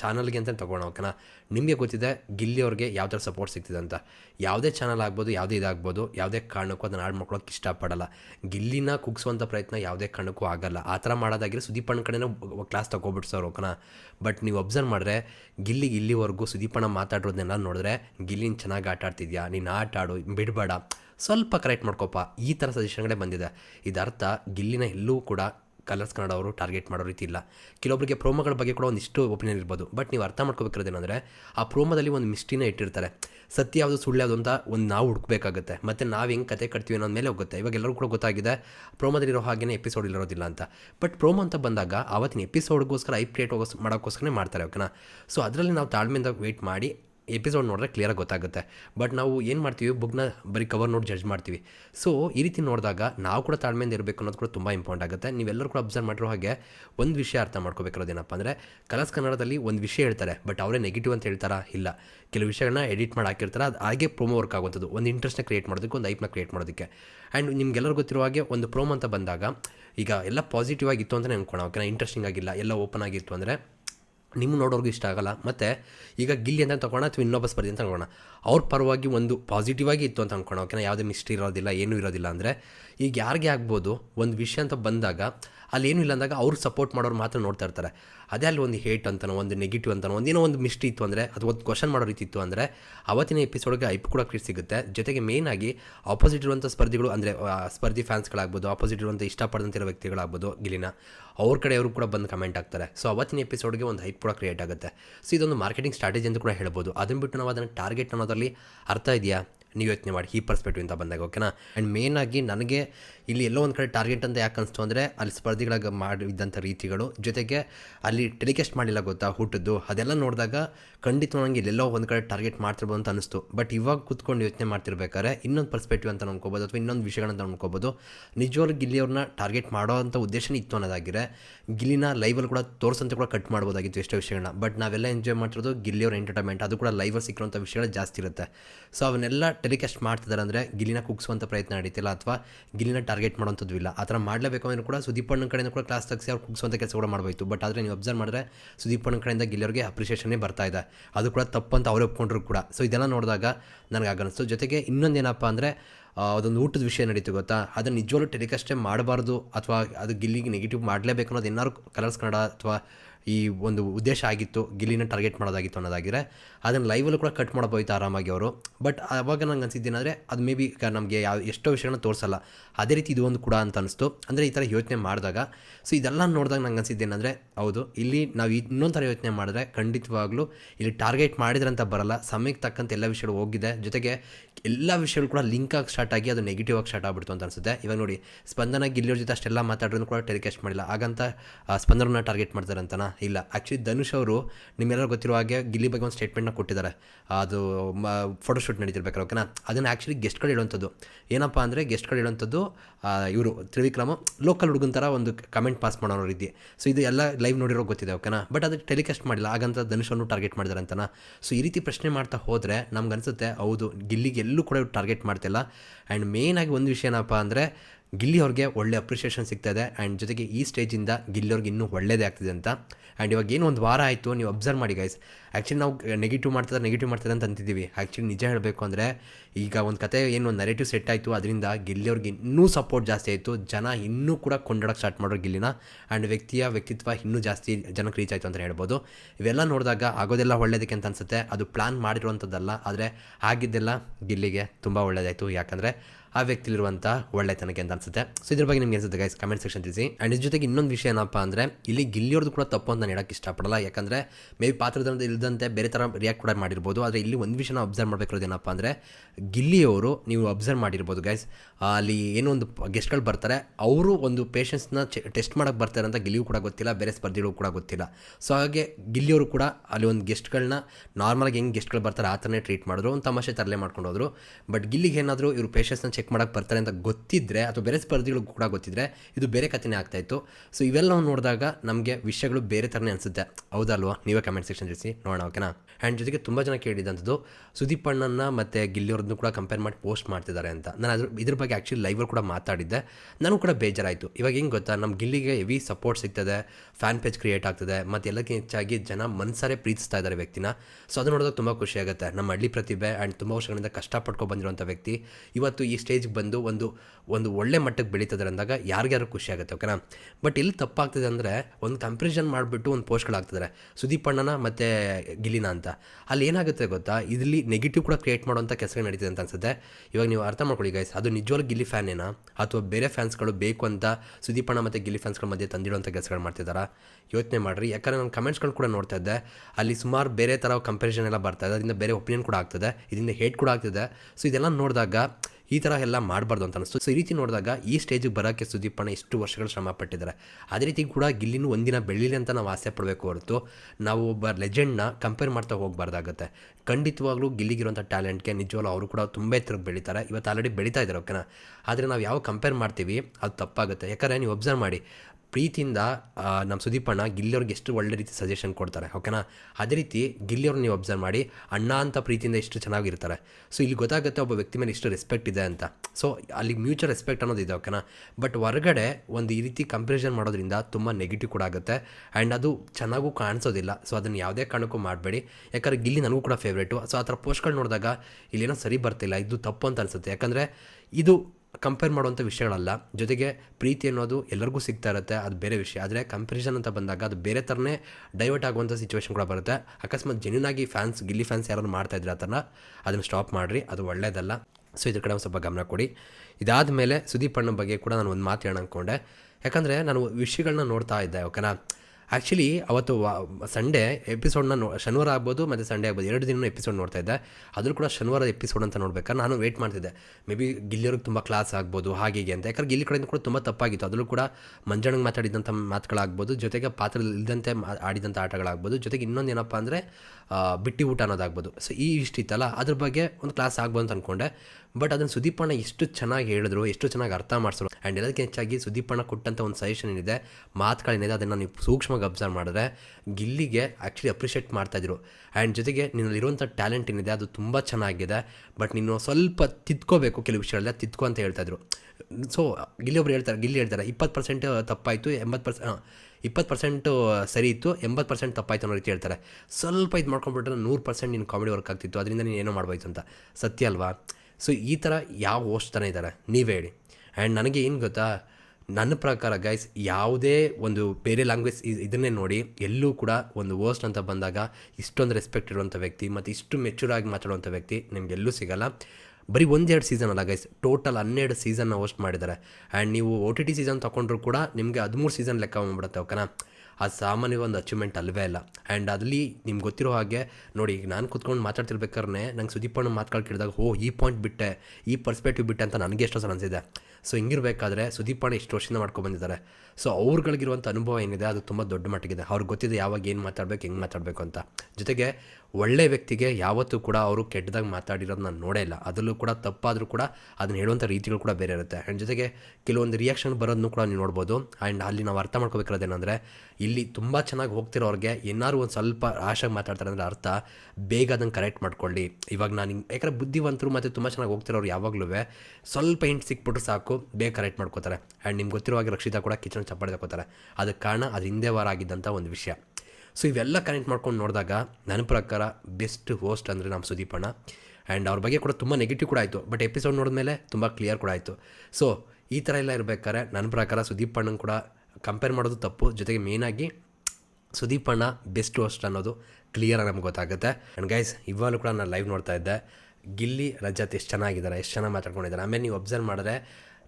ಚಾನಲ್ಗೆ ಅಂತ ತಗೋಣ ಓಕೆನಾ? ನಿಮಗೆ ಗೊತ್ತಿದೆ, ಗಿಲ್ಲಿ ಅವ್ರಿಗೆ ಯಾವ ಥರ ಸಪೋರ್ಟ್ ಸಿಗ್ತಿದೆ ಅಂತ. ಯಾವುದೇ ಚಾನಲ್ ಆಗ್ಬೋದು, ಯಾವುದೇ ಇದಾಗ್ಬೋದು, ಯಾವುದೇ ಕಾರಣಕ್ಕೂ ಅದನ್ನು ಹಾಳು ಮಾಡ್ಕೊಳಕ್ಕೆ ಇಷ್ಟಪಡಲ್ಲ. ಗಿಲ್ಲಿನ ಕುಗ್ಸುವಂಥ ಪ್ರಯತ್ನ ಯಾವುದೇ ಕಾರಣಕ್ಕೂ ಆಗಲ್ಲ. ಆ ಥರ ಮಾಡೋದಾಗಿರೋ ಸುದೀಪಣ್ಣ ಕಡೆನೂ ಕ್ಲಾಸ್ ತಗೋಬಿಟ್ಟು ಸರ್ ಓಕೆನಾ? ಬಟ್ ನೀವು ಅಬ್ಸರ್ವ್ ಮಾಡಿದ್ರೆ ಗಿಲ್ಲಿ ಇಲ್ಲಿವರೆಗೂ ಸುದೀಪಣ್ಣ ಮಾತಾಡೋದನ್ನೆಲ್ಲ ನೋಡಿದ್ರೆ, ಗಿಲ್ಲಿನ ಚೆನ್ನಾಗಿ ಆಟ ಆಡ್ತಿದ್ಯಾ? ನೀನು ಆಟ ಆಡು, ಬಿಡಬೇಡ. ಸ್ವಲ್ಪ ಕರೆಕ್ಟ್ ಮಾಡ್ಕೊಪ್ಪ. ಈ ಥರ ಸಜೆಷನ್ಗಳೇ ಬಂದಿದೆ. ಇದರ್ಥ ಗಿಲ್ಲಿನ ಎಲ್ಲೂ ಕೂಡ ಕಲರ್ಸ್ ಕನ್ನಡ ಅವರು ಟಾರ್ಗೆಟ್ ಮಾಡೋ ರೀತಿ ಇಲ್ಲ. ಕೆಲವೊಬ್ಬರಿಗೆ ಪ್ರೋಮೋಗಳ ಬಗ್ಗೆ ಕೂಡ ಒಂದಿಷ್ಟು ಒಪಿನಿಯನ್ ಇರ್ಬೋದು. ಬಟ್ ನೀವು ಅರ್ಥ ಮಾಡ್ಕೋಬೇಕಿರೋದೇನೆಂದರೆ, ಆ ಪ್ರೋಮೋದಲ್ಲಿ ಒಂದು ಮಿಸ್ಟಿನ ಇಟ್ಟಿರ್ತಾರೆ. ಸತ್ಯ ಯಾವುದು, ಸುಳ್ಳು ಯಾವುದು ಅಂತ ಒಂದು ನಾವು ಹುಡುಕಬೇಕಾಗುತ್ತೆ. ಮತ್ತು ನಾವು ಹೆಂಗೆ ಕತೆ ಕಟ್ತೀವಿ ಅನ್ನೋದ ಮೇಲೆ ಹೋಗುತ್ತೆ. ಇವಾಗ ಎಲ್ಲರೂ ಕೂಡ ಗೊತ್ತಾಗಿದೆ, ಪ್ರೋಮೋದಲ್ಲಿರೋ ಹಾಗೇನೇ ಎಪಿಸೋಡ್ ಇರೋದಿಲ್ಲ ಅಂತ. ಬಟ್ ಪ್ರೋಮೋ ಅಂತ ಬಂದಾಗ ಆವತ್ತಿನ ಎಪಿಸೋಡ್ಗೋಸ್ಕರ ಐ ಕ್ರಿಯೇಟ್ ಮಾಡೋಕ್ಕೋಸ್ಕರ ಮಾಡೋಕ್ಕೋಸ್ಕರನೇ ಮಾಡ್ತಾರೆ ಓಕೆನಾ ಸೊ ಅದರಲ್ಲಿ ನಾವು ತಾಳ್ಮೆಯಿಂದ ವೆಯ್ಟ್ ಮಾಡಿ ಎಪಿಸೋಡ್ ನೋಡಿದ್ರೆ ಕ್ಲಿಯರಾಗಿ ಗೊತ್ತಾಗುತ್ತೆ. ಬಟ್ ನಾವು ಏನು ಮಾಡ್ತೀವಿ ಬುಕ್ನ ಬರೀ ಕವರ್ ನೋಡಿ ಜಡ್ಜ್ ಮಾಡ್ತೀವಿ. ಸೊ ಈ ರೀತಿ ನೋಡಿದಾಗ ನಾವು ಕೂಡ ತಾಳ್ಮೆಯಿಂದ ಇರಬೇಕು ಅನ್ನೋದು ಕೂಡ ತುಂಬ ಇಂಪಾರ್ಟೆಂಟ್ ಆಗುತ್ತೆ. ನೀವೆಲ್ಲರೂ ಕೂಡ ಅಬ್ಸರ್ವ್ ಮಾಡಿರೋ ಹಾಗೆ ಒಂದು ವಿಷಯ ಅರ್ಥ ಮಾಡ್ಕೋಬೇಕಿರೋದೇನಪ್ಪ ಅಂದರೆ, ಕಲರ್ಸ್ ಕನ್ನಡದಲ್ಲಿ ಒಂದು ವಿಷಯ ಹೇಳ್ತಾರೆ, ಬಟ್ ಅವರೇ ನೆಗೆಟಿವ್ ಅಂತ ಹೇಳ್ತಾರಾ? ಇಲ್ಲ. ಕೆಲವು ವಿಷಯಗಳನ್ನ ಎಡಿಟ್ ಮಾಡಿ ಹಾಕಿರ್ತಾರೆ, ಅದು ಹಾಗೆ ಪ್ರೋಮೋ ವರ್ಕ್ ಆಗುವಂಥದ್ದು. ಒಂದು ಇಂಟ್ರೆಸ್ಟ್ನ ಕ್ರಿಯೇಟ್ ಮಾಡೋದಕ್ಕೆ, ಒಂದು ಐಪ್ನ ಕ್ರಿಯೇಟ್ ಮಾಡೋದಕ್ಕೆ. ಆ್ಯಂಡ್ ನಿಮ್ಗೆಲ್ಲರೂ ಗೊತ್ತಿರೋ ಹಾಗೆ ಒಂದು ಪ್ರೋಮೋ ಅಂತ ಬಂದಾಗ, ಈಗ ಎಲ್ಲ ಪಾಸಿಟಿವ್ ಆಗಿತ್ತು ಅಂತಲೇ ಅನ್ಕೋಣ ಓಕೆನಾ? ಇಂಟ್ರೆಸ್ಟಿಂಗ್ ಆಗಿಲ್ಲ, ಎಲ್ಲ ಓಪನ್ ಆಗಿತ್ತು ಅಂದರೆ ನಿಮ್ಮ ನೋಡೋರ್ಗೂ ಇಷ್ಟ ಆಗಲ್ಲ. ಮತ್ತು ಈಗ ಗಿಲ್ಲಿ ಅಂತ ತಗೋಣ ಅಥವಾ ಇನ್ನೊಬ್ಬ ಸ್ಪರ್ಧೆ ಅಂತ ತಗೋಣ ಅವ್ರ ಪರವಾಗಿ ಒಂದು ಪಾಸಿಟಿವ್ ಆಗಿ ಇತ್ತು ಅಂತ ಅನ್ಕೋಣ ಓಕೆನಾ ಯಾವುದೇ ಮಿಸ್ಟ್ರಿ ಇರೋದಿಲ್ಲ, ಏನೂ ಇರೋದಿಲ್ಲ ಅಂದರೆ ಈಗ ಯಾರಿಗೆ ಆಗ್ಬೋದು, ಒಂದು ವಿಷಯ ಅಂತ ಬಂದಾಗ ಅಲ್ಲಿ ಏನೂ ಇಲ್ಲ ಅಂದಾಗ ಅವ್ರು ಸಪೋರ್ಟ್ ಮಾಡೋರು ಮಾತ್ರ ನೋಡ್ತಾ ಇರ್ತಾರೆ. ಅದೇ ಅಲ್ಲಿ ಒಂದು ಹೇಟ್ ಅಂತನೋ, ಒಂದು ನೆಗೆಟಿವ್ ಅಂತನೋ ಒಂದೇನೋ ಒಂದು ಮಿಸ್ಟ್ರಿ ಇತ್ತು ಅಂದರೆ, ಅದು ಒಂದು ಕ್ವಶನ್ ಮಾಡೋ ರೀತಿ ಇತ್ತು ಅಂದರೆ, ಅವತ್ತಿನ ಎಪಿಸೋಡ್ಗೆ ಐಪ್ ಕೂಡ ಕ್ರಿಟ್ ಸಿಗುತ್ತೆ. ಜೊತೆಗೆ ಮೇನ್ ಆಗಿ ಆಪೋಸಿಟ್ ಇರುವಂಥ ಸ್ಪರ್ಧಿಗಳು ಅಂದರೆ ಸ್ಪರ್ಧಿ ಫ್ಯಾನ್ಸ್ಗಳಾಗ್ಬೋದು ಆಪೋಸಿಟ್ ಇರುವಂಥ ಇಷ್ಟಪಡದಂತಿರೋ ವ್ಯಕ್ತಿಗಳಾಗ್ಬೋದು ಗಿಲಿನ ಅವ್ರ ಕಡೆಯವರು ಕೂಡ ಬಂದು ಕಮೆಂಟ್ ಆಗ್ತಾರೆ ಸೊ ಅವತ್ತಿನ ಎಪಿಸೋಡ್ಗೆ ಒಂದು ಹೈಪ್ ಕೂಡ ಕ್ರಿಯೇಟ್ ಆಗುತ್ತೆ. ಸೊ ಇದೊಂದು ಮಾರ್ಕೆಟಿಂಗ್ ಸ್ಟ್ರಾಟಜಿ ಅಂತ ಕೂಡ ಹೇಳ್ಬೋದು. ಅದನ್ನು ಬಿಟ್ಟು ನಾವು ಅದನ್ನು ಟಾರ್ಗೆಟ್ ಅನ್ನೋದರಲ್ಲಿ ಅರ್ಥ ಇದೆಯಾ? ನೀವು ಯೋಚನೆ ಮಾಡಿ ಈ ಪರ್ಸ್ಪೆಕ್ಟಿವ್ ಅಂತ ಬಂದಾಗ ಓಕೆನಾ ಆ್ಯಂಡ್ ಆಗಿ ನನಗೆ ಇಲ್ಲಿ ಎಲ್ಲೋ ಒಂದು ಕಡೆ ಟಾರ್ಗೆಟ್ ಅಂತ ಯಾಕೆ ಅನಿಸ್ತು ಅಂದರೆ, ಅಲ್ಲಿ ಸ್ಪರ್ಧಿಗಳಾಗ ಮಾಡಿದ್ದಂಥ ರೀತಿಗಳು, ಜೊತೆಗೆ ಅಲ್ಲಿ ಟೆಲಿಕಾಸ್ಟ್ ಮಾಡಿಲ್ಲ ಗೊತ್ತಾ, ಹುಟ್ಟಿದ್ದು, ಅದೆಲ್ಲ ನೋಡಿದಾಗ ಖಂಡಿತ ನನಗೆ ಇಲ್ಲೆಲ್ಲೋ ಒಂದು ಕಡೆ ಟಾರ್ಗೆಟ್ ಮಾಡ್ತಿರ್ಬೋದು ಅಂತ ಅನಿಸ್ತು. ಬಟ್ ಇವಾಗ ಕೂತ್ಕೊಂಡು ಯೋಚನೆ ಮಾಡ್ತಿರ್ಬೇಕಾದ್ರೆ, ಇನ್ನೊಂದು ಪರ್ಸ್ಪೆಕ್ಟಿವ್ ಅಂತ ಅನ್ಕೋಬೋದು ಅಥವಾ ಇನ್ನೊಂದು ವಿಷಯಗಳಂತ ಅನ್ಕೋಬೋದು ನಿಜವಾಗ್ಲೂ ಗಿಲ್ಲಿಯವ್ರನ್ನ ಟಾರ್ಗೆಟ್ ಮಾಡೋ ಅಂಥ ಉದ್ದೇಶನೇ ಇತ್ತು ಅನ್ನೋದಾಗಿರೆ ಗಿಲ್ಲಿನ ಲೈವಲ್ಲಿ ಕೂಡ ತೋರಿಸಂತೆ ಕೂಡ ಕಟ್ ಮಾಡ್ಬೋದಾಗಿತ್ತು ಎಷ್ಟೋ ವಿಷಯಗಳನ್ನ ಬಟ್ ನಾವೆಲ್ಲ ಎಂಜಾಯ್ ಮಾಡ್ತಿರೋದು ಗಿಲ್ಲಿಯವ್ರ ಎಂಟರ್ಟೈನ್ಮೆಂಟ್ ಅದು ಕೂಡ ಲೈವಲ್ಲಿ ಸಿಕ್ಕಿರೋಂಥ ವಿಷಯಗಳು ಜಾಸ್ತಿ ಇರುತ್ತೆ. ಸೊ ಅವನ್ನೆಲ್ಲ ಟೆಲಿಕಾಸ್ಟ್ ಮಾಡ್ತಿದ್ದಾರೆ ಅಂದರೆ ಗಿಲ್ಲಿನ ಕುಗ್ಸುವಂಥ ಪ್ರಯತ್ನ ನಡೀತಿಲ್ಲ ಅಥವಾ ಗಿಲ್ಲಿನ ಟಾರ್ಗೆಟ್ ಮಾಡೋಂಥದ್ದು ಇಲ್ಲ. ಆ ಥರ ಮಾಡಲೇಬೇಕು ಅಂದ್ರೆ ಕೂಡ ಸುದೀಪಣ್ಣನ ಕಡೆಯಿಂದ ಕೂಡ ಕ್ಲಾಸ್ ತೆಗೆಸಿ ಅವ್ರು ಕುಗ್ಸುವಂಥ ಕೆಲಸ ಕೂಡ ಮಾಡಬೇಕು ಬಟ್ ಆದರೆ ನೀವು ಅಬ್ಸರ್ವ್ ಮಾಡಿದ್ರೆ ಸುದೀಪಣ್ಣನ ಕಡೆಯಿಂದ ಗಿಲ್ಲಿಯವ್ರಿಗೆ ಅಪ್ರಿಷಿಯೇಷನ್ನೇ ಬರ್ತಾ ಇದೆ. ಅದು ಕೂಡ ತಪ್ಪು ಅಂತ ಅವರೇ ಒಪ್ಕೊಂಡ್ರು ಕೂಡ. ಸೊ ಇದೆಲ್ಲ ನೋಡಿದಾಗ ನನಗೆ ಆಗನಿಸ್ತು ಜೊತೆಗೆ ಇನ್ನೊಂದೇನಪ್ಪ ಅಂದರೆ ಅದೊಂದು ಊಟದ ವಿಷಯ ನಡೀತು ಗೊತ್ತಾ? ಅದನ್ನು ನಿಜವಾಗ್ಲೂ ಟೆಲಿಕಾಸ್ಟೇ ಮಾಡಬಾರ್ದು ಅಥವಾ ಅದು ಗಿಲ್ಲಿಗೆ ನೆಗೆಟಿವ್ ಮಾಡಲೇಬೇಕು ಅನ್ನೋದು ಏನಾದ್ರು ಕಲರ್ಸ್ ಕನ್ನಡ ಅಥವಾ ಈ ಒಂದು ಉದ್ದೇಶ ಆಗಿತ್ತು, ಗಿಲ್ಲಿನ ಟಾರ್ಗೆಟ್ ಮಾಡೋದಾಗಿತ್ತು ಅನ್ನೋದಾಗಿದ್ರೆ, ಅದನ್ನು ಲೈವಲ್ಲೂ ಕೂಡ ಕಟ್ ಮಾಡಬೋಯ್ತು ಆರಾಮಾಗಿ ಅವರು. ಬಟ್ ಆವಾಗ ನಂಗೆ ಅನಿಸಿದ್ದೇನೆಂದರೆ ಅದು ಮೇ ಬಿ ನಮಗೆ ಯಾವ, ಎಷ್ಟೋ ವಿಷಯಗಳನ್ನ ತೋರಿಸಲ್ಲ. ಅದೇ ರೀತಿ ಇದು ಒಂದು ಕೂಡ ಅಂತ ಅನಿಸ್ತು. ಅಂದರೆ ಈ ಥರ ಯೋಚನೆ ಮಾಡಿದಾಗ ಸೊ ಇದೆಲ್ಲ ನೋಡಿದಾಗ ನಂಗೆ ಅನಿಸಿದ್ದೇನೆಂದರೆ ಹೌದು, ಇಲ್ಲಿ ನಾವು ಇನ್ನೊಂದು ಥರ ಯೋಚನೆ ಮಾಡಿದ್ರೆ ಖಂಡಿತವಾಗ್ಲೂ ಇಲ್ಲಿ ಟಾರ್ಗೆಟ್ ಮಾಡಿದ್ರಂತ ಬರಲ್ಲ. ಸಮಯಕ್ಕೆ ತಕ್ಕಂತೆ ಎಲ್ಲ ವಿಷಯಗಳು ಹೋಗಿದೆ. ಜೊತೆಗೆ ಎಲ್ಲ ವಿಷಯಗಳು ಕೂಡ ಲಿಂಕ್ ಆಗಿ ಸ್ಟಾರ್ಟ್ ಆಗಿ ಅದು ನೆಗೆಟಿವ್ ಆಗಿ ಸ್ಟಾರ್ಟ್ ಆಗ್ಬಿಡ್ತು ಅಂತ ಅನಿಸುತ್ತೆ. ಇವಾಗ ನೋಡಿ, ಸ್ಪಂದನ ಗಿಲ್ಲಿಯವ್ರ ಜೊತೆ ಅಷ್ಟೆಲ್ಲ ಮಾತಾಡೋದು ಕೂಡ ಟೆಲಿಕಾಸ್ಟ್ ಮಾಡಿಲ್ಲ. ಹಾಗಂತ ಸ್ಪಂದನ ಸ್ಪಂದನನ್ನ ಟಾರ್ಗೆಟ್ ಮಾಡ್ತಾರೆ ಅಂತನಾ ಇಲ್ಲ. ಆ್ಯಕ್ಚುಲಿ ಧನುಷ್ ಅವರು ನಿಮ್ಮೆಲ್ಲರೂ ಗೊತ್ತಿರೋ ಹಾಗೆ ಗಿಲ್ಲಿ ಬಗ್ಗೆ ಒಂದು ಸ್ಟೇಟ್ಮೆಂಟ್ನ ಕೊಟ್ಟಿದ್ದಾರೆ. ಅದು ಫೋಟೋಶೂಟ್ ನಡೀತಿರ್ಬೇಕಾರೆ ಓಕೆನಾ ಅದನ್ನು ಆ್ಯಕ್ಚುಲಿ ಗೆಸ್ಟ್ಗಳು ಹೇಳುವಂಥದ್ದು. ಏನಪ್ಪ ಅಂದರೆ ಗೆಸ್ಟ್ಗಳು ಹೇಳುವಂಥದ್ದು ಇವರು ತ್ರಿವಿಕ್ರಮ ಲೋಕಲ್ ಹುಡುಗನ ಥರ ಒಂದು ಕಮೆಂಟ್ ಪಾಸ್ ಮಾಡೋರು ರೀತಿ ಸೊ ಇದು ಎಲ್ಲ ಲೈವ್ ನೋಡಿರೋ ಗೊತ್ತಿದೆ ಓಕೆನಾ ಬಟ್ ಅದಕ್ಕೆ ಟೆಲಿಕಾಸ್ಟ್ ಮಾಡಿಲ್ಲ. ಹಾಗಂತ ಧನುಷನ್ನು ಟಾರ್ಗೆಟ್ ಮಾಡಿದ್ದಾರೆ ಅಂತನಾ? ಸೊ ಈ ರೀತಿ ಪ್ರಶ್ನೆ ಮಾಡ್ತಾ ಹೋದರೆ ನಮ್ಗೆ ಅನಿಸುತ್ತೆ ಹೌದು, ಗಿಲ್ಲಿಗೆ ಎಲ್ಲೂ ಕೂಡ ಟಾರ್ಗೆಟ್ ಮಾಡ್ತಿಲ್ಲ. ಆ್ಯಂಡ್ ಮೇಯ್ನಾಗಿ ಒಂದು ವಿಷಯ ಏನಪ್ಪ ಅಂದರೆ ಗಿಲ್ಲಿ ಅವ್ರಿಗೆ ಒಳ್ಳೆ ಅಪ್ರಿಷಿಯೇಷನ್ ಸಿಗ್ತದೆ ಆ್ಯಂಡ್ ಜೊತೆಗೆ ಈ ಸ್ಟೇಜಿಂದ ಗಿಲ್ಲಿ ಅವ್ರಿಗೆ ಇನ್ನೂ ಒಳ್ಳೇದೇ ಆಗ್ತಿದೆ ಅಂತ. ಆ್ಯಂಡ್ ಇವಾಗ ಏನು ಒಂದು ವಾರ ಆಯಿತು, ನೀವು ಅಬ್ಸರ್ವ್ ಮಾಡಿ ಗೈಸ್ ಆ್ಯಕ್ಚುಲಿ ನಾವು ನೆಗೆಟಿವ್ ಮಾಡ್ತಾರೆ ನೆಗೆಟಿವ್ ಮಾಡ್ತಾರೆ ಅಂತ ಅಂತಿದ್ದೀವಿ. ಆ್ಯಕ್ಚುಲಿ ನಿಜ ಹೇಳಬೇಕು ಅಂದರೆ, ಈಗ ಒಂದು ಕತೆ ಏನು ಒಂದು ನೆರೆಟಿವ್ ಸೆಟ್ ಆಯಿತು, ಅದರಿಂದ ಗಿಲ್ಲಿಯವ್ರಿಗೆ ಇನ್ನೂ ಸಪೋರ್ಟ್ ಜಾಸ್ತಿ ಆಯಿತು. ಜನ ಇನ್ನೂ ಕೂಡ ಕೊಂಡಾಡಕ್ಕೆ ಸ್ಟಾರ್ಟ್ ಮಾಡೋರು ಗಿಲ್ಲಿನ. ಆ್ಯಂಡ್ ವ್ಯಕ್ತಿಯ ವ್ಯಕ್ತಿತ್ವ ಇನ್ನೂ ಜಾಸ್ತಿ ಜನಕ್ಕೆ ರೀಚ್ ಆಯಿತು ಅಂತ ಹೇಳ್ಬೋದು. ಇವೆಲ್ಲ ನೋಡಿದಾಗ ಆಗೋದೆಲ್ಲ ಒಳ್ಳೇದಕ್ಕೆ ಅಂತ ಅನಿಸುತ್ತೆ. ಅದು ಪ್ಲ್ಯಾನ್ ಮಾಡಿರುವಂಥದ್ದಲ್ಲ ಆದರೆ ಆಗಿದ್ದೆಲ್ಲ ಗಿಲ್ಲಿಗೆ ತುಂಬ ಒಳ್ಳೇದಾಯಿತು. ಯಾಕಂದರೆ ಆ ವ್ಯಕ್ತಿಲಿರುವಂಥ ಒಳ್ಳೆತನಕ್ಕೆ ಅಂತ ಅನ್ಸುತ್ತೆ. ಸೊ ಇದ್ರ ಬಗ್ಗೆ ನಿಮ್ಗೆ ಅನ್ಸುತ್ತೆ ಗೈಸ್ ಕಮೆಂಟ್ ಸೆಕ್ಷನ್ ತಿಳಿಸಿ. ಆ್ಯಂಡ್ ಇದ್ರ ಜೊತೆಗೆ ಇನ್ನೊಂದು ವಿಷಯ ಏನಪ್ಪ ಅಂದರೆ, ಇಲ್ಲಿ ಗಿಲ್ಲಿಯವ್ರದ್ದು ಕೂಡ ತಪ್ಪು ಅಂತ ನಾನು ಹೇಳೋಕ್ಕೆ ಇಷ್ಟಪಡಲ್ಲ. ಯಾಕಂದರೆ ಮೇ ಬಿ ಪಾತ್ರದಲ್ಲಿ ಇಲ್ಲದಂತೆ ಬೇರೆ ಥರ ರಿಯಾಕ್ಟ್ ಕೂಡ ಮಾಡಿರ್ಬೋದು. ಆದರೆ ಇಲ್ಲಿ ಒಂದು ವಿಷಯ ನಾವು ಅಬ್ಸರ್ವ್ ಮಾಡಬೇಕಿರೋದು ಏನಪ್ಪ ಅಂದರೆ ಗಿಲ್ಲಿಯವರು ನೀವು ಅಬ್ಸರ್ವ್ ಮಾಡಿರ್ಬೋದು ಗೈಸ್ ಅಲ್ಲಿ ಏನೋ ಒಂದು ಗೆಸ್ಟ್ಗಳು ಬರ್ತಾರೆ. ಅವರು ಒಂದು ಪೇಷನ್ಸ್ನ ಟೆಸ್ಟ್ ಮಾಡೋಕ್ಕೆ ಬರ್ತಾರೆ ಅಂತ ಗಿಲ್ಲಿಯೂ ಕೂಡ ಗೊತ್ತಿಲ್ಲ, ಬೇರೆ ಸ್ಪರ್ಧಿಗಳು ಕೂಡ ಗೊತ್ತಿಲ್ಲ. ಸೊ ಹಾಗೆ ಗಿಲ್ಲಿಯವರು ಕೂಡ ಅಲ್ಲಿ ಒಂದು ಗೆಸ್ಟ್ಗಳನ್ನ ನಾರ್ಮಲಾಗಿ ಹೆಂಗೆ ಗೆಸ್ಟ್ಗಳು ಬರ್ತಾರೆ, ಆ ಥರನೇ ಟ್ರೀಟ್ ಮಾಡಿದ್ರು. ಒಂದು ತಮಾಷೆ ತರಲೆ ಮಾಡ್ಕೊಂಡು ಬಟ್ ಗಿಲ್ಲಿಗೆ ಏನಾದರೂ ಇವರು ಪೇಷನ್ಸ್ನ ಚೆಕ್ ಮಾಡೋಕ್ಕೆ ಬರ್ತಾರೆ ಅಂತ ಗೊತ್ತಿದ್ದರೆ ಅಥವಾ ಬೇರೆ ಸ್ಪರ್ಧಿಗಳು ಕೂಡ ಗೊತ್ತಿದ್ದರೆ ಇದು ಬೇರೆ ಕಥೆನೇ ಆಗ್ತಾಯಿತ್ತು ಸೊ ಇವೆಲ್ಲ ನೋಡಿದಾಗ ನಮಗೆ ವಿಷಯಗಳು ಬೇರೆ ಥರನೇ ಅನಿಸುತ್ತೆ. ಹೌದಲ್ವಾ? ನೀವೇ ಕಮೆಂಟ್ ಸೆಕ್ಷನ್ ತಿಳಿಸಿ ನೋಡೋಣ ಓಕೆನಾ? ಆ್ಯಂಡ್ ಜೊತೆಗೆ ತುಂಬ ಜನ ಕೇಳಿದಂಥದ್ದು ಸುದೀಪ್ ಅಣ್ಣನ ಮತ್ತು ಗಿಲ್ಲಿಯವ್ರದ್ದು ಕೂಡ ಕಂಪೇರ್ ಮಾಡಿ ಪೋಸ್ಟ್ ಮಾಡ್ತಿದ್ದಾರೆ ಅಂತ. ನಾನು ಅದ್ರ, ಇದ್ರ ಬಗ್ಗೆ ಆ್ಯಕ್ಚುಲಿ ಲೈವಲ್ಲಿ ಕೂಡ ಮಾತಾಡಿದ್ದೆ. ನನಗೂ ಕೂಡ ಬೇಜಾರಾಯಿತು. ಇವಾಗ ಹೆಂಗೆ ಗೊತ್ತಾ? ನಮ್ಮ ಗಿಲ್ಲಿಗೆ ಹೆವಿ ಸಪೋರ್ಟ್ ಸಿಗ್ತದೆ ಫ್ಯಾನ್ ಪೇಜ್ ಕ್ರಿಯೇಟ್ ಆಗ್ತದೆ, ಮತ್ತು ಎಲ್ಲಕ್ಕಿಂತ ಹೆಚ್ಚಾಗಿ ಜನ ಮನಸಾರೆ ಪ್ರೀತಿಸ್ತಾ ಇದ್ದಾರೆ ವ್ಯಕ್ತಿನ. ಸೊ ಅದು ನೋಡೋದಕ್ಕೆ ತುಂಬ ಖುಷಿ ಆಗುತ್ತೆ. ನಮ್ಮ ಹಳ್ಳಿ ಪ್ರತಿಭೆ ಆ್ಯಂಡ್ ತುಂಬ ವರ್ಷಗಳಿಂದ ಕಷ್ಟಪಟ್ಕೊಂಡು ಬಂದಿರುವಂಥ ವ್ಯಕ್ತಿ. ಇವತ್ತು ಈ ಸ್ಟೇಜ್ಗೆ ಬಂದು ಒಂದು ಒಂದು ಒಳ್ಳೆ ಮಟ್ಟಕ್ಕೆ ಬೆಳೀತದೆ ಅಂದಾಗ ಯಾರಿಗ್ಯಾರು ಖುಷಿ ಆಗುತ್ತೆ, ಓಕೆನಾ? ಬಟ್ ಇಲ್ಲಿ ತಪ್ಪಾಗ್ತದೆ ಅಂದರೆ, ಒಂದು ಕಂಪ್ರಿಷನ್ ಮಾಡಿಬಿಟ್ಟು ಒಂದು ಪೋಸ್ಟ್ಗಳಾಗ್ತಿದ್ದಾರೆ ಸುದೀಪ್ ಅಣ್ಣನ ಮತ್ತು ಗಿಲ್ಲಿನ ಅಂತ. ಅಲ್ಲಿ ಏನಾಗುತ್ತೆ ಗೊತ್ತಾ? ಇದರಲ್ಲಿ ನೆಗೆಟಿವ್ ಕೂಡ ಕ್ರಿಯೇಟ್ ಮಾಡುವಂಥ ಕೆಲಸಗಳು ನಡೀತಿದೆ ಅಂತ ಅನ್ಸುತ್ತೆ. ಇವಾಗ ನೀವು ಅರ್ಥ ಮಾಡ್ಕೊಳ್ಳಿ ಗೈಸ್ ಅದು ನಿಜವಾಗ್ಲೂ ಗಿಲ್ಲಿ ಫ್ಯಾನೇನಾ ಅಥವಾ ಬೇರೆ ಫ್ಯಾನ್ಸ್ಗಳು ಬೇಕು ಅಂತ ಸುದೀಪಣ ಮತ್ತು ಗಿಲ್ಲಿ ಫ್ಯಾನ್ಸ್ಗಳ ಮಧ್ಯೆ ತಂದಿಡುವಂಥ ಕೆಲಸಗಳು ಮಾಡ್ತಿದ್ದಾರಾ? ಯೋಚನೆ ಮಾಡಿರಿ. ಯಾಕಂದರೆ ನಾನು ಕಮೆಂಟ್ಸ್ಗಳು ಕೂಡ ನೋಡ್ತಾ ಇದ್ದೆ. ಅಲ್ಲಿ ಸುಮಾರು ಬೇರೆ ಥರ ಕಂಪ್ಯಾರಿಸನ್ ಎಲ್ಲ ಬರ್ತಾ ಇದೆ. ಅದರಿಂದ ಬೇರೆ ಒಪಿನಿಯನ್ ಕೂಡ ಆಗ್ತದೆ ಇದರಿಂದ ಹೇಟ್ ಕೂಡ ಆಗ್ತಿದೆ. ಸೊ ಇದೆಲ್ಲ ನೋಡಿದಾಗ ಈ ಥರ ಎಲ್ಲ ಮಾಡಬಾರ್ದು ಅಂತ ಅನಿಸ್ತು. ಸೊ ಈ ರೀತಿ ನೋಡಿದಾಗ ಈ ಸ್ಟೇಜಿಗೆ ಬರೋಕ್ಕೆ ಸುದೀಪ್ ಅಣ್ಣ ಎಷ್ಟು ವರ್ಷಗಳು ಶ್ರಮ ಪಟ್ಟಿದ್ದಾರೆ. ಅದೇ ರೀತಿ ಕೂಡ ಗಿಲ್ಲಿನೂ ಒಂದಿನ ಬೆಳೀಲಿ ಅಂತ ನಾವು ಆಸೆ ಪಡಬೇಕು ಹೊರತು ನಾವು ಒಬ್ಬ ಲೆಜೆಂಡ್ನ ಕಂಪೇರ್ ಮಾಡ್ತಾ ಹೋಗಬಾರ್ದಾಗುತ್ತೆ. ಖಂಡಿತವಾಗ್ಲೂ ಗಿಲ್ಲಿಗಿರುವಂಥ ಟ್ಯಾಲೆಂಟ್ಗೆ ನಿಜವಾಗ್ಲೂ ಅವರು ಕೂಡ ತುಂಬ ಎತ್ತರಕ್ಕೆ ಬೆಳೀತಾರೆ. ಇವತ್ತು ಆಲ್ರೆಡಿ ಬೆಳೀತಾ ಇದ್ದಾರೆ ಓಕೆನಾ ಆದರೆ ನಾವು ಯಾವ ಕಂಪೇರ್ ಮಾಡ್ತೀವಿ, ಅದು ತಪ್ಪಾಗುತ್ತೆ. ಯಾಕಂದರೆ ನೀವು ಒಬ್ಸರ್ವ್ ಮಾಡಿ ಪ್ರೀತಿಯಿಂದ ನಮ್ಮ ಸುದೀಪಣ್ಣ ಗಿಲ್ಲಿಯವ್ರಿಗೆ ಎಷ್ಟು ಒಳ್ಳೆ ರೀತಿ ಸಜೆಷನ್ ಕೊಡ್ತಾರೆ ಓಕೆನಾ ಅದೇ ರೀತಿ ಗಿಲ್ಲಿಯವ್ರನ್ನ ನೀವು ಅಬ್ಸರ್ವ್ ಮಾಡಿ, ಅಣ್ಣ ಅಂತ ಪ್ರೀತಿಯಿಂದ ಎಷ್ಟು ಚೆನ್ನಾಗಿರ್ತಾರೆ ಸೊ ಇಲ್ಲಿ ಗೊತ್ತಾಗುತ್ತೆ ಒಬ್ಬ ವ್ಯಕ್ತಿ ಮೇಲೆ ಎಷ್ಟು ರೆಸ್ಪೆಕ್ಟ್ ಇದೆ ಅಂತ. ಸೊ ಅಲ್ಲಿ ಮ್ಯೂಚುವಲ್ ರೆಸ್ಪೆಕ್ಟ್ ಅನ್ನೋದು ಇದೆ ಓಕೆನಾ ಬಟ್ ಹೊರಗಡೆ ಒಂದು ಈ ರೀತಿ ಕಂಪ್ಯಾರಿಸನ್ ಮಾಡೋದ್ರಿಂದ ತುಂಬ ನೆಗೆಟಿವ್ ಕೂಡ ಆಗುತ್ತೆ. ಆ್ಯಂಡ್ ಅದು ಚೆನ್ನಾಗೂ ಕಾಣಿಸೋದಿಲ್ಲ. ಸೊ ಅದನ್ನು ಯಾವುದೇ ಕಾರಣಕ್ಕೂ ಮಾಡಬೇಡಿ. ಯಾಕಂದರೆ ಗಿಲ್ಲಿ ನನಗೂ ಕೂಡ ಫೇವ್ರೇಟು ಸೊ ಆ ಥರ ಪೋಸ್ಟ್ಗಳು ನೋಡಿದಾಗ ಇಲ್ಲೇನೋ ಸರಿ ಬರ್ತಿಲ್ಲ, ಇದು ತಪ್ಪು ಅಂತ ಅನಿಸುತ್ತೆ. ಯಾಕಂದರೆ ಇದು ಕಂಪೇರ್ ಮಾಡುವಂಥ ವಿಷಯಗಳಲ್ಲ. ಜೊತೆಗೆ ಪ್ರೀತಿ ಅನ್ನೋದು ಎಲ್ಲರಿಗೂ ಸಿಗ್ತಾ ಇರುತ್ತೆ, ಅದು ಬೇರೆ ವಿಷಯ. ಆದರೆ ಕಂಪ್ಯಾರಿಸನ್ ಅಂತ ಬಂದಾಗ ಅದು ಬೇರೆ ಥರನೇ ಡೈವರ್ಟ್ ಆಗುವಂಥ ಸಿಚುವೇಶನ್ ಕೂಡ ಬರುತ್ತೆ. ಅಕಸ್ಮಾತ್ ಜೆನ್ಯೂನ್ ಆಗಿ ಫ್ಯಾನ್ಸ್ ಗಿಲ್ಲಿ ಫ್ಯಾನ್ಸ್ ಯಾರು ಮಾಡ್ತಾ ಇದ್ರೆ ಆ ಅದನ್ನು ಸ್ಟಾಪ್ ಮಾಡಿರಿ, ಅದು ಒಳ್ಳೆಯದಲ್ಲ ಸೊ ಇದ್ರ ಕಡೆ ಒಂದು ಸ್ವಲ್ಪ ಗಮನ ಕೊಡಿ. ಇದಾದ ಮೇಲೆ ಸುದೀಪ್ ಅಣ್ಣ ಬಗ್ಗೆ ಕೂಡ ನಾನು ಒಂದು ಮಾತು ಹೇಳೋಣ ಅಂದ್ಕೊಂಡೆ ಯಾಕಂದರೆ ನಾನು ವಿಷಯಗಳನ್ನ ನೋಡ್ತಾ ಇದ್ದೆ ಓಕೆನಾ ಆ್ಯಕ್ಚುಲಿ ಅವತ್ತು ಸಂಡೇ ಎಪಿಸೋಡ್ನ ನೋ ಶನಿವಾರ ಆಗ್ಬೋದು, ಮತ್ತು ಸಂಡೇ ಆಗ್ಬೋದು. ಎರಡು ದಿನ ಎಪಿಸೋಡ್ ನೋಡ್ತಾ ಇದ್ದೆ. ಅದ್ರೂ ಕೂಡ ಶನಿವಾರದ ಎಪಿಸೋಡ್ ಅಂತ ನೋಡ್ಬೇಕಾದ್ರೆ ನಾನು ವೇಟ್ ಮಾಡ್ತಿದ್ದೆ. ಮೇ ಬಿ ಗಿಲ್ಲಿಯವ್ರಿಗೆ ತುಂಬ ಕ್ಲಾಸ್ ಆಗ್ಬೋದು, ಹಾಗೆ ಅಂತ. ಯಾಕಂದ್ರೆ ಗಿಲ್ಲಿ ಕಡೆಯಿಂದ ಕೂಡ ತುಂಬ ತಪ್ಪಾಗಿತ್ತು. ಅದರಲ್ಲೂ ಕೂಡ ಮಂಜಣ್ಣಗೆ ಮಾತಾಡಿದಂಥ ಮಾತುಗಳಾಗ್ಬೋದು, ಜೊತೆಗೆ ಪಾತ್ರ ಇಲ್ಲದಂತೆ ಆಡಿದಂಥ ಆಟಗಳಾಗ್ಬೋದು, ಜೊತೆಗೆ ಇನ್ನೊಂದು ಏನಪ್ಪ ಅಂದರೆ ಬಿಟ್ಟಿ ಊಟ ಅನ್ನೋದಾಗ್ಬೋದು. ಸೊ ಈ ಇಷ್ಟಿತ್ತಲ್ಲ ಅದ್ರ ಬಗ್ಗೆ ಒಂದು ಕ್ಲಾಸ್ ಆಗ್ಬೋದು ಅಂತ ಅಂದ್ಕೊಂಡೆ ಬಟ್ ಅದನ್ನು ಸುದೀಪಣ್ಣ ಎಷ್ಟು ಚೆನ್ನಾಗಿ ಹೇಳಿದ್ರು, ಎಷ್ಟು ಚೆನ್ನಾಗಿ ಅರ್ಥ ಮಾಡಿಸಿದ್ರು. ಆ್ಯಂಡ್ ಎಲ್ಲದಕ್ಕೆ ಹೆಚ್ಚಾಗಿ ಸುದೀಪಣ್ಣ ಕೊಟ್ಟಂಥ ಒಂದು ಸಜೆಷನ್ ಏನಿದೆ ಮಾತುಗಳೇನಿದೆ ಅದನ್ನು ನೀವು ಸೂಕ್ಷ್ಮವಾಗಿ ಅಬ್ಸರ್ವ್ ಮಾಡಿದ್ರೆ ಗಿಲ್ಲಿಗೆ ಆ್ಯಕ್ಚುಲಿ ಅಪ್ರಿಷಿಯೇಟ್ ಮಾಡ್ತಾಯಿದ್ರು ಆ್ಯಂಡ್ ಜೊತೆಗೆ ನಿನ್ನಲ್ಲಿರುವಂಥ ಟ್ಯಾಲೆಂಟ್ ಏನಿದೆ, ಅದು ತುಂಬ ಚೆನ್ನಾಗಿದೆ ಬಟ್ ನೀನು ಸ್ವಲ್ಪ ತಿದ್ಕೋಬೇಕು ಕೆಲವು ವಿಷಯಗಳೆಲ್ಲ ತಿದ್ಕೋ ಅಂತ ಹೇಳ್ತಾಯಿದ್ರು ಸೊ ಗಿಲ್ಲಿ ಒಬ್ರು ಹೇಳ್ತಾರೆ, ಗಿಲ್ಲಿ ಹೇಳ್ತಾರೆ, ಇಪ್ಪತ್ತು ಪರ್ಸೆಂಟ್ ತಪ್ಪಾಯಿತು, ಎಂಬತ್ತು ಪರ್ಸೆಂಟ್ ಇಪ್ಪತ್ತು ಪರ್ಸೆಂಟು ಸರಿ ಇತ್ತು, ಎಂಬತ್ತು ಪರ್ಸೆಂಟ್ ತಪ್ಪಾಯ್ತು ಅನ್ನೋ ರೀತಿ ಹೇಳ್ತಾರೆ. ಸ್ವಲ್ಪ ಇದು ಮಾಡ್ಕೊಂಡ್ಬಿಟ್ರೆ ನೂರು ಪರ್ಸೆಂಟ್ ನೀನು ಕಾಮಿಡಿ ವರ್ಕ್ ಆಗ್ತಿತ್ತು, ಅದರಿಂದ ನೀನು ಏನೋ ಮಾಡ್ಬೋಯ್ತು ಅಂತ. ಸತ್ಯ ಅಲ್ವಾ? ಸೊ ಈ ಥರ ಯಾವ ಹೋಸ್ಟ್ ಜನ ಇದ್ದಾರೆ ನೀವೇ ಹೇಳಿ. ಆ್ಯಂಡ್ ನನಗೆ ಏನು ಗೊತ್ತಾ? ನನ್ನ ಪ್ರಕಾರ ಗೈಸ್ ಯಾವುದೇ ಒಂದು ಬೇರೆ ಲ್ಯಾಂಗ್ವೇಜ್ ಇದನ್ನೇ ನೋಡಿ, ಎಲ್ಲೂ ಕೂಡ ಒಂದು ವರ್ಸ್ಟ್ ಅಂತ ಬಂದಾಗ ಇಷ್ಟೊಂದು ರೆಸ್ಪೆಕ್ಟ್ ಇರುವಂಥ ವ್ಯಕ್ತಿ ಮತ್ತು ಇಷ್ಟು ಮೆಚೂರ್ ಆಗಿ ಮಾತಾಡುವಂಥ ವ್ಯಕ್ತಿ ನಿಮ್ಗೆ ಎಲ್ಲೂ ಸಿಗಲ್ಲ. ಬರೀ ಒಂದೆರಡು ಸೀಸನ್ ಅಲ್ಲ ಗೈಸ್ ಟೋಟಲ್ ಹನ್ನೆರಡು ಸೀಸನ್ನ ಹೋಸ್ಟ್ ಮಾಡಿದ್ದಾರೆ. ಆ್ಯಂಡ್ ನೀವು ಒ ಟಿ ಟಿ ಸೀಸನ್ ತೊಗೊಂಡ್ರು ಕೂಡ ನಿಮಗೆ ಹದಿಮೂರು ಸೀಸನ್ ಲೆಕ್ಕ ಬಂದ್ಬಿಡುತ್ತೆ ಓಕೆನಾ ಅದು ಸಾಮಾನ್ಯ ಒಂದು ಅಚೀವ್ಮೆಂಟ್ ಅಲ್ವೇ ಅಲ್ಲ ಆ್ಯಂಡ್ ಅಲ್ಲಿ ನಿಮ್ಗೆ ಗೊತ್ತಿರೋ ಹಾಗೆ, ನೋಡಿ, ಈಗ ನಾನು ಕುತ್ಕೊಂಡು ಮಾತಾಡ್ತಿರ್ಬೇಕಾದ್ರೆ ನಂಗೆ ಸುದೀಪಣ್ಣ ಮಾತುಗಳು ಕೇಳಿದಾಗ ಓ ಈ ಪಾಯಿಂಟ್ ಬಿಟ್ಟೆ, ಈ ಪರ್ಸ್ಪೆಕ್ಟಿವ್ ಬಿಟ್ಟೆ ಅಂತ ನನಗೆ ಎಷ್ಟೋ ಸಲ ಅನಿಸಿದೆ. ಸೊ ಹಿಂಗಿರಬೇಕಾದ್ರೆ ಸುದೀಪಣ್ಣ ಇಷ್ಟು ವರ್ಷದಿಂದ ಮಾಡ್ಕೊಂಡು ಬಂದಿದ್ದಾರೆ. ಸೊ ಅವ್ರುಗಳಿಗಿರುವಂಥ ಅನುಭವ ಏನಿದೆ, ಅದು ತುಂಬ ದೊಡ್ಡ ಮಟ್ಟಿಗಿದೆ. ಅವ್ರಿಗೆ ಗೊತ್ತಿದೆ ಯಾವಾಗ ಏನು ಮಾತಾಡಬೇಕು, ಹೆಂಗೆ ಮಾತಾಡಬೇಕು ಅಂತ. ಜೊತೆಗೆ ಒಳ್ಳೆ ವ್ಯಕ್ತಿಗೆ ಯಾವತ್ತೂ ಕೂಡ ಅವರು ಕೆಟ್ಟದಾಗ ಮಾತಾಡಿರೋದು ನಾನು ನೋಡೇ ಇಲ್ಲ. ಅದರಲ್ಲೂ ಕೂಡ ತಪ್ಪಾದರೂ ಕೂಡ ಅದನ್ನು ಹೇಳುವಂಥ ರೀತಿಗಳು ಕೂಡ ಬೇರೆ ಇರುತ್ತೆ. ಆ್ಯಂಡ್ ಜೊತೆಗೆ ಕೆಲವೊಂದು ರಿಯಾಕ್ಷನ್ ಬರೋದನ್ನು ಕೂಡ ನೀವು ನೋಡ್ಬೋದು. ಆ್ಯಂಡ್ ಅಲ್ಲಿ ನಾವು ಅರ್ಥ ಮಾಡ್ಕೋಬೇಕಾದೇನೆಂದರೆ ಇಲ್ಲಿ ತುಂಬ ಚೆನ್ನಾಗಿ ಹೋಗ್ತಿರೋರಿಗೆ ಏನಾದ್ರು ಒಂದು ಸ್ವಲ್ಪ ಆಶಾಗಿ ಮಾತಾಡ್ತಾರೆ ಅಂದರೆ ಅರ್ಥ. ಬೇಗ ಅದನ್ನು ಕರೆಕ್ಟ್ ಮಾಡ್ಕೊಳ್ಳಿ. ಇವಾಗ ನಾನು ಯಾಕಂದರೆ ಬುದ್ಧಿವಂತರು ಮತ್ತು ತುಂಬ ಚೆನ್ನಾಗಿ ಹೋಗ್ತಿರೋರು ಯಾವಾಗಲೂ ಸ್ವಲ್ಪ ಹಿಂಟ್ ಸಿಕ್ಬಿಟ್ರೆ ಸಾಕು. ಬೇಗ ಕರೆಕ್ಟ್ ಮಾಡ್ಕೋತಾರೆ. ಆ್ಯಂಡ್ ನಿಮ್ಗೆ ಗೊತ್ತಿರೋ ಹಾಗೆ ರಕ್ಷಿತಾ ಕೂಡ ಕಿಚನ್ ಚಪ್ಪಾಳೆ ತಗೋತಾರೆ ಅದಕ್ಕೆ ಕಾರಣ ಅದು ಹಿಂದೆ ವಾರ ಆಗಿದ್ದಂಥ ಒಂದು ವಿಷಯ. ಸೊ ಇವೆಲ್ಲ ಕನೆಕ್ಟ್ ಮಾಡ್ಕೊಂಡು ನೋಡಿದಾಗ ನನ್ನ ಪ್ರಕಾರ ಬೆಸ್ಟ್ ಹೋಸ್ಟ್ ಅಂದರೆ ನಮ್ಮ ಸುದೀಪಣ್ಣ. ಆ್ಯಂಡ್ ಅವ್ರ ಬಗ್ಗೆ ಕೂಡ ತುಂಬ ನೆಗೆಟಿವ್ ಕೂಡ ಆಯಿತು. ಬಟ್ ಎಪಿಸೋಡ್ ನೋಡಿದ ಮೇಲೆ ತುಂಬ ಕ್ಲಿಯರ್ ಕೂಡ ಆಯಿತು. ಸೊ ಈ ಥರ ಎಲ್ಲ ಇರಬೇಕಾದ್ರೆ ನನ್ನ ಪ್ರಕಾರ ಸುದೀಪ್ ಅಣ್ಣನ ಕೂಡ ಕಂಪೇರ್ ಮಾಡೋದು ತಪ್ಪು. ಜೊತೆಗೆ ಮೇಯ್ನಾಗಿ ಸುದೀಪ್ ಅಣ್ಣ ಬೆಸ್ಟ್ ಹೋಸ್ಟ್ ಅನ್ನೋದು ಕ್ಲಿಯರಾಗಿ ನಮ್ಗೆ ಗೊತ್ತಾಗುತ್ತೆ. ಆ್ಯಂಡ್ ಗೈಸ್, ಇವಾಗಲೂ ಕೂಡ ನಾನು ಲೈವ್ ನೋಡ್ತಾ ಇದ್ದೆ. ಗಿಲ್ಲಿ, ರಜತ್ ಎಷ್ಟು ಚೆನ್ನಾಗಿದ್ದಾರೆ, ಎಷ್ಟು ಚೆನ್ನಾಗಿ ಮಾತಾಡ್ಕೊಂಡಿದ್ದಾರೆ. ಆಮೇಲೆ ನೀವು ಅಬ್ಸರ್ವ್ ಮಾಡಿದ್ರೆ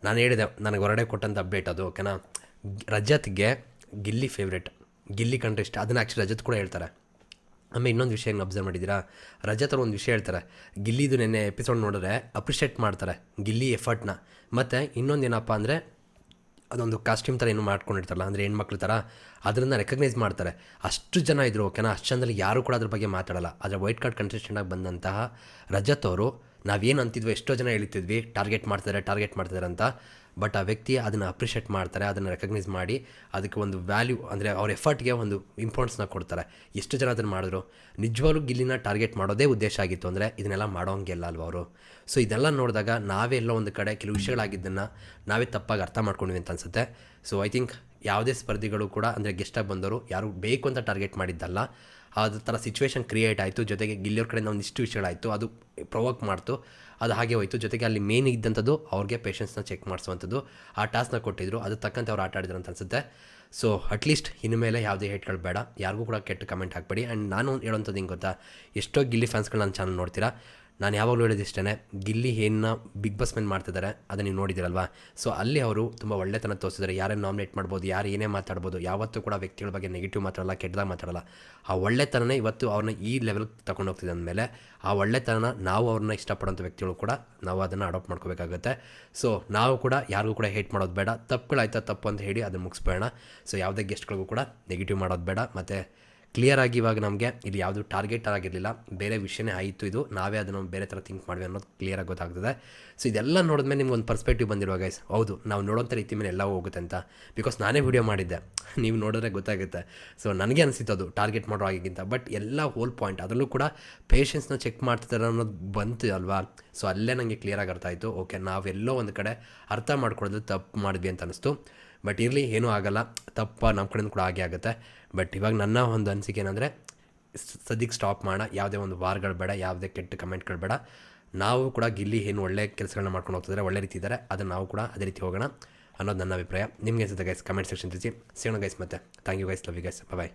ನಾನು ಹೇಳಿದೆ, ನನಗೆ ಹೊರಡೆ ಕೊಟ್ಟಂಥ ಅಪ್ಡೇಟ್ ಅದು, ಓಕೆನಾ? ರಜತ್ಗೆ ಗಿಲ್ಲಿ ಫೇವ್ರೇಟ್ ಗಿಲ್ಲಿ ಕಂಡ್ರೆ ಇಷ್ಟ. ಅದನ್ನು ಆ್ಯಕ್ಚುಲಿ ರಜತ್ ಕೂಡ ಹೇಳ್ತಾರೆ. ಆಮೇಲೆ ಇನ್ನೊಂದು ವಿಷಯ ಅಬ್ಸರ್ವ್ ಮಾಡಿದ್ದೀರಾ? ರಜತ್ ಅವ್ರು ಒಂದು ವಿಷಯ ಹೇಳ್ತಾರೆ. ಗಿಲ್ಲಿದು ನೆನ್ನೆ ಎಪಿಸೋಡ್ ನೋಡಿದ್ರೆ ಅಪ್ರಿಷಿಯೇಟ್ ಮಾಡ್ತಾರೆ, ಗಿಲ್ಲಿ ಎಫರ್ಟ್ನ ಮತ್ತು ಇನ್ನೊಂದು ಏನಪ್ಪ ಅಂದರೆ, ಅದೊಂದು ಕಾಸ್ಟ್ಯೂಮ್ ಥರ ಏನು ಮಾಡ್ಕೊಂಡಿರ್ತಾರಲ್ಲ, ಅಂದರೆ ಹೆಣ್ಮಕ್ಳು ಥರ ಅದರಿಂದ ರೆಕಗ್ನೈಸ್ ಮಾಡ್ತಾರೆ. ಅಷ್ಟು ಜನ ಇದ್ರು, ಓಕೆನಾ? ಅಷ್ಟು ಜನದಲ್ಲಿ ಯಾರೂ ಕೂಡ ಅದ್ರ ಬಗ್ಗೆ ಮಾತಾಡಲ್ಲ. ಆದರೆ ವೈಟ್ ಕಾರ್ಡ್ ಕಂಟೆಸ್ಟೆಂಟಾಗಿ ಬಂದಂತಹ ರಜತ್ ಅವರು ನಾವೇನು ಅಂತಿದ್ವಿ ಎಷ್ಟೋ ಜನ ಹೇಳ್ತಿದ್ವಿ ಟಾರ್ಗೆಟ್ ಮಾಡ್ತಾರೆ ಟಾರ್ಗೆಟ್ ಮಾಡ್ತಾರೆ ಅಂತ. ಬಟ್ ಆ ವ್ಯಕ್ತಿ ಅದನ್ನು ಅಪ್ರಿಷಿಯೇಟ್ ಮಾಡ್ತಾರೆ, ಅದನ್ನು ರೆಕಗ್ನೈಸ್ ಮಾಡಿ, ಅದಕ್ಕೆ ಒಂದು ವ್ಯಾಲ್ಯೂ ಅಂದರೆ ಅವ್ರ ಎಫರ್ಟ್ಗೆ ಒಂದು ಇಂಪಾರ್ಟೆನ್ಸ್ನ ಕೊಡ್ತಾರೆ. ಎಷ್ಟು ಜನ ಅದನ್ನು ಮಾಡಿದ್ರು? ನಿಜವಾಗ್ಲೂ ಗಿಲ್ಲಿನ ಟಾರ್ಗೆಟ್ ಮಾಡೋದೇ ಉದ್ದೇಶ ಆಗಿತ್ತು ಅಂದರೆ ಇದನ್ನೆಲ್ಲ ಮಾಡೋಂಗಿಲ್ಲ ಅಲ್ವ ಅವರು? ಸೊ ಇದೆಲ್ಲ ನೋಡಿದಾಗ ನಾವೇ ಎಲ್ಲೋ ಒಂದು ಕಡೆ ಕೆಲವು ವಿಷಯಗಳಾಗಿದ್ದನ್ನು ನಾವೇ ತಪ್ಪಾಗಿ ಅರ್ಥ ಮಾಡ್ಕೊಂಡ್ವಿ ಅಂತ ಅನಿಸುತ್ತೆ. ಸೊ ಐ ಥಿಂಕ್ ಯಾವುದೇ ಸ್ಪರ್ಧಿಗಳು ಕೂಡ ಅಂದರೆ ಗೆಸ್ಟಾಗಿ ಬಂದವರು ಯಾರು ಬೇಕು ಅಂತ ಟಾರ್ಗೆಟ್ ಮಾಡಿದ್ದಲ್ಲ ಅದ್ರ ಥರ ಸಿಚುವೇಶನ್ ಕ್ರಿಯೇಟ್ ಆಯಿತು. ಜೊತೆಗೆ ಗಿಲ್ಲಿಯವ್ರ ಕಡೆಯಿಂದ ಒಂದಿಷ್ಟು ವಿಷಯಗಳಾಯಿತು ಅದು ಪ್ರೊವೋಕ್ ಮಾಡ್ತು. ಅದು ಹಾಗೆ ಹೋಯಿತು. ಜೊತೆಗೆ ಅಲ್ಲಿ ಮೇನ್ ಇದ್ದಂಥದ್ದು ಅವ್ರಿಗೆ ಪೇಷನ್ಸ್ನ ಚೆಕ್ ಮಾಡಿಸುವಂಥದ್ದು. ಆ ಟಾಸ್ಕ್ನ ಕೊಟ್ಟಿದ್ರು. ಅದು ತಕ್ಕಂತೆ ಅವ್ರು ಆಟ ಆಡಿದ್ರು ಅಂತ ಅನಿಸುತ್ತೆ. ಸೊ ಅಟ್ಲೀಸ್ಟ್ ಇನ್ನು ಮೇಲೆ ಯಾವುದೇ ಹೇಟ್ಗಳು ಬೇಡ. ಯಾರಿಗೂ ಕೂಡ ಕೆಟ್ಟ ಕಮೆಂಟ್ ಹಾಕಬೇಡಿ. ಆ್ಯಂಡ್ ನಾನು ಹೇಳೋಂಥದ್ದು ಹಿಂಗೆ ಗೊತ್ತಾ? ಎಷ್ಟೋ ಗಿಲ್ಲಿ ಫ್ಯಾನ್ಸ್ಗಳು ನನ್ನ ಚಾನಲ್ ನೋಡ್ತೀರಾ? ನಾನು ಯಾವಾಗಲೂ ಹೇಳಿದಿಷ್ಟೇ ಗಿಲ್ಲಿ ಏನ ಬಿಗ್ ಬಾಸ್ ಮೇಲೆ ಮಾಡ್ತಿದ್ದಾರೆ ಅದನ್ನು ನೀವು ನೋಡಿದಿರಲ್ವಾ ಸೊ ಅಲ್ಲಿ ಅವರು ತುಂಬ ಒಳ್ಳೆತನ ತೋರಿಸಿದ್ದಾರೆ ಯಾರನ್ನು ನಾಮಿನೇಟ್ ಮಾಡ್ಬೋದು, ಯಾರು ಏನೇ ಮಾತಾಡ್ಬೋದು, ಯಾವತ್ತೂ ಕೂಡ ವ್ಯಕ್ತಿಗಳ ಬಗ್ಗೆ ನೆಗೆಟಿವ್ ಮಾತಾಡಲ್ಲ, ಕೆಟ್ಟದಾಗ ಮಾತಾಡಲ್ಲ. ಆ ಒಳ್ಳೆತನನೇ ಇವತ್ತು ಅವ್ರನ್ನ ಈ ಲೆವೆಲ್ಗೆ ತಗೊಂಡು ಹೋಗ್ತಿದೆ ಅಂದಮೇಲೆ, ಆ ಒಳ್ಳೆತನ ನಾವು ಅವ್ರನ್ನ ಇಷ್ಟಪಡೋಂಥ ವ್ಯಕ್ತಿಗಳು ಕೂಡ ನಾವು ಅದನ್ನು ಅಡಾಪ್ಟ್ ಮಾಡ್ಕೋಬೇಕಾಗುತ್ತೆ. ಸೊ ನಾವು ಕೂಡ ಯಾರಿಗೂ ಕೂಡ ಹೇಟ್ ಮಾಡೋದು ಬೇಡ. ತಪ್ಪುಗಳಾಯ್ತಾ ತಪ್ಪು ಅಂತ ಹೇಳಿ ಅದನ್ನು ಮುಗಿಸ್ಬೇಡ ಸೊ ಯಾವುದೇ ಗೆಸ್ಟ್ಗಳಿಗೂ ಕೂಡ ನೆಗೆಟಿವ್ ಮಾಡೋದು ಬೇಡ. ಮತ್ತು ಕ್ಲಿಯರ್ ಆಗಿ ಇವಾಗ ನಮಗೆ ಇಲ್ಲಿ ಯಾವುದು ಟಾರ್ಗೆಟ್ ಆಗಿರಲಿಲ್ಲ. ಬೇರೆ ವಿಷಯನೇ ಆಯಿತು ಇದು. ನಾವೇ ಅದನ್ನು ಬೇರೆ ಥರ ಥಿಂಕ್ ಮಾಡ್ವಿ ಅನ್ನೋದು ಕ್ಲಿಯರಾಗಿ ಗೊತ್ತಾಗ್ತದೆ. ಸೊ ಇದೆಲ್ಲ ನೋಡಿದ್ಮೇಲೆ ನಿಮ್ಗೆ ಒಂದು ಪರ್ಸ್ಪೆಕ್ಟಿವ್ ಬಂದಿರುವ ಗೈಸ್ ಹೌದು, ನಾವು ನೋಡೋಂಥ ರೀತಿ ಮೇಲೆ ಎಲ್ಲ ಹೋಗುತ್ತೆ ಅಂತ. ಬಿಕಾಸ್ ನಾನೇ ವಿಡಿಯೋ ಮಾಡಿದ್ದೆ. [laughs] ನೀವು ನೋಡಿದ್ರೆ ಗೊತ್ತಾಗುತ್ತೆ. ಸೊ ನನಗೆ ಅನಿಸಿತ್ತು ಅದು ಟಾರ್ಗೆಟ್ ಮಾಡೋ ಆಗಿಗಿಂತ ಬಟ್ ಎಲ್ಲ ಹೋಲ್ ಪಾಯಿಂಟ್ ಅದರಲ್ಲೂ ಕೂಡ ಪೇಷನ್ಸ್ನ ಚೆಕ್ ಮಾಡ್ತಿದ್ದಾರೆ ಅನ್ನೋದು ಬಂತು ಅಲ್ವಾ? ಸೊ ಅಲ್ಲೇ ನನಗೆ ಕ್ಲಿಯರಾಗಿ ಅರ್ಥ ಆಯಿತು. ಓಕೆ ನಾವೆಲ್ಲೋ ಒಂದು ಕಡೆ ಅರ್ಥ ಮಾಡ್ಕೊಳ್ಳೋದು ತಪ್ಪು ಮಾಡಿದ್ವಿ ಅಂತ ಅನಿಸ್ತು. ಬಟ್ ಇರಲಿ, ಏನೂ ಆಗಲ್ಲ. ತಪ್ಪ ನಮ್ಮ ಕಡೆಯಿಂದ ಕೂಡ ಹಾಗೆ ಆಗುತ್ತೆ. ಬಟ್ ಇವಾಗ ನನ್ನ ಒಂದು ಅನಿಸಿಕೆ ಏನಂದರೆ ಸದ್ಯಕ್ಕೆ ಸ್ಟಾಪ್ ಮಾಡೋಣ ಯಾವುದೇ ಒಂದು ವಾರ್ಗಳು ಬೇಡ, ಯಾವುದೇ ಕೆಟ್ಟ ಕಮೆಂಟ್ಗಳು ಬೇಡ. ನಾವು ಕೂಡ ಗಿಲ್ಲಿ ಏನು ಒಳ್ಳೆ ಕೆಲಸಗಳನ್ನ ಮಾಡ್ಕೊಂಡು ಹೋಗ್ತಿದ್ರೆ, ಒಳ್ಳೆ ರೀತಿ ಇದ್ದಾರೆ ಅದನ್ನು ನಾವು ಕೂಡ ಅದೇ ರೀತಿ ಹೋಗೋಣ ಅನ್ನೋದು ನನ್ನ ಅಭಿಪ್ರಾಯ. ನಿಮಗೆ ಅನಿಸುತ್ತೆ ಗೈಸ್ ಕಮೆಂಟ್ ಸೆಕ್ಷನ್ ತಿಳಿಸಿ. ಸಿಗೋಣ ಗೈಸ್ ಮತ್ತೆ. Thank you guys love you guys bye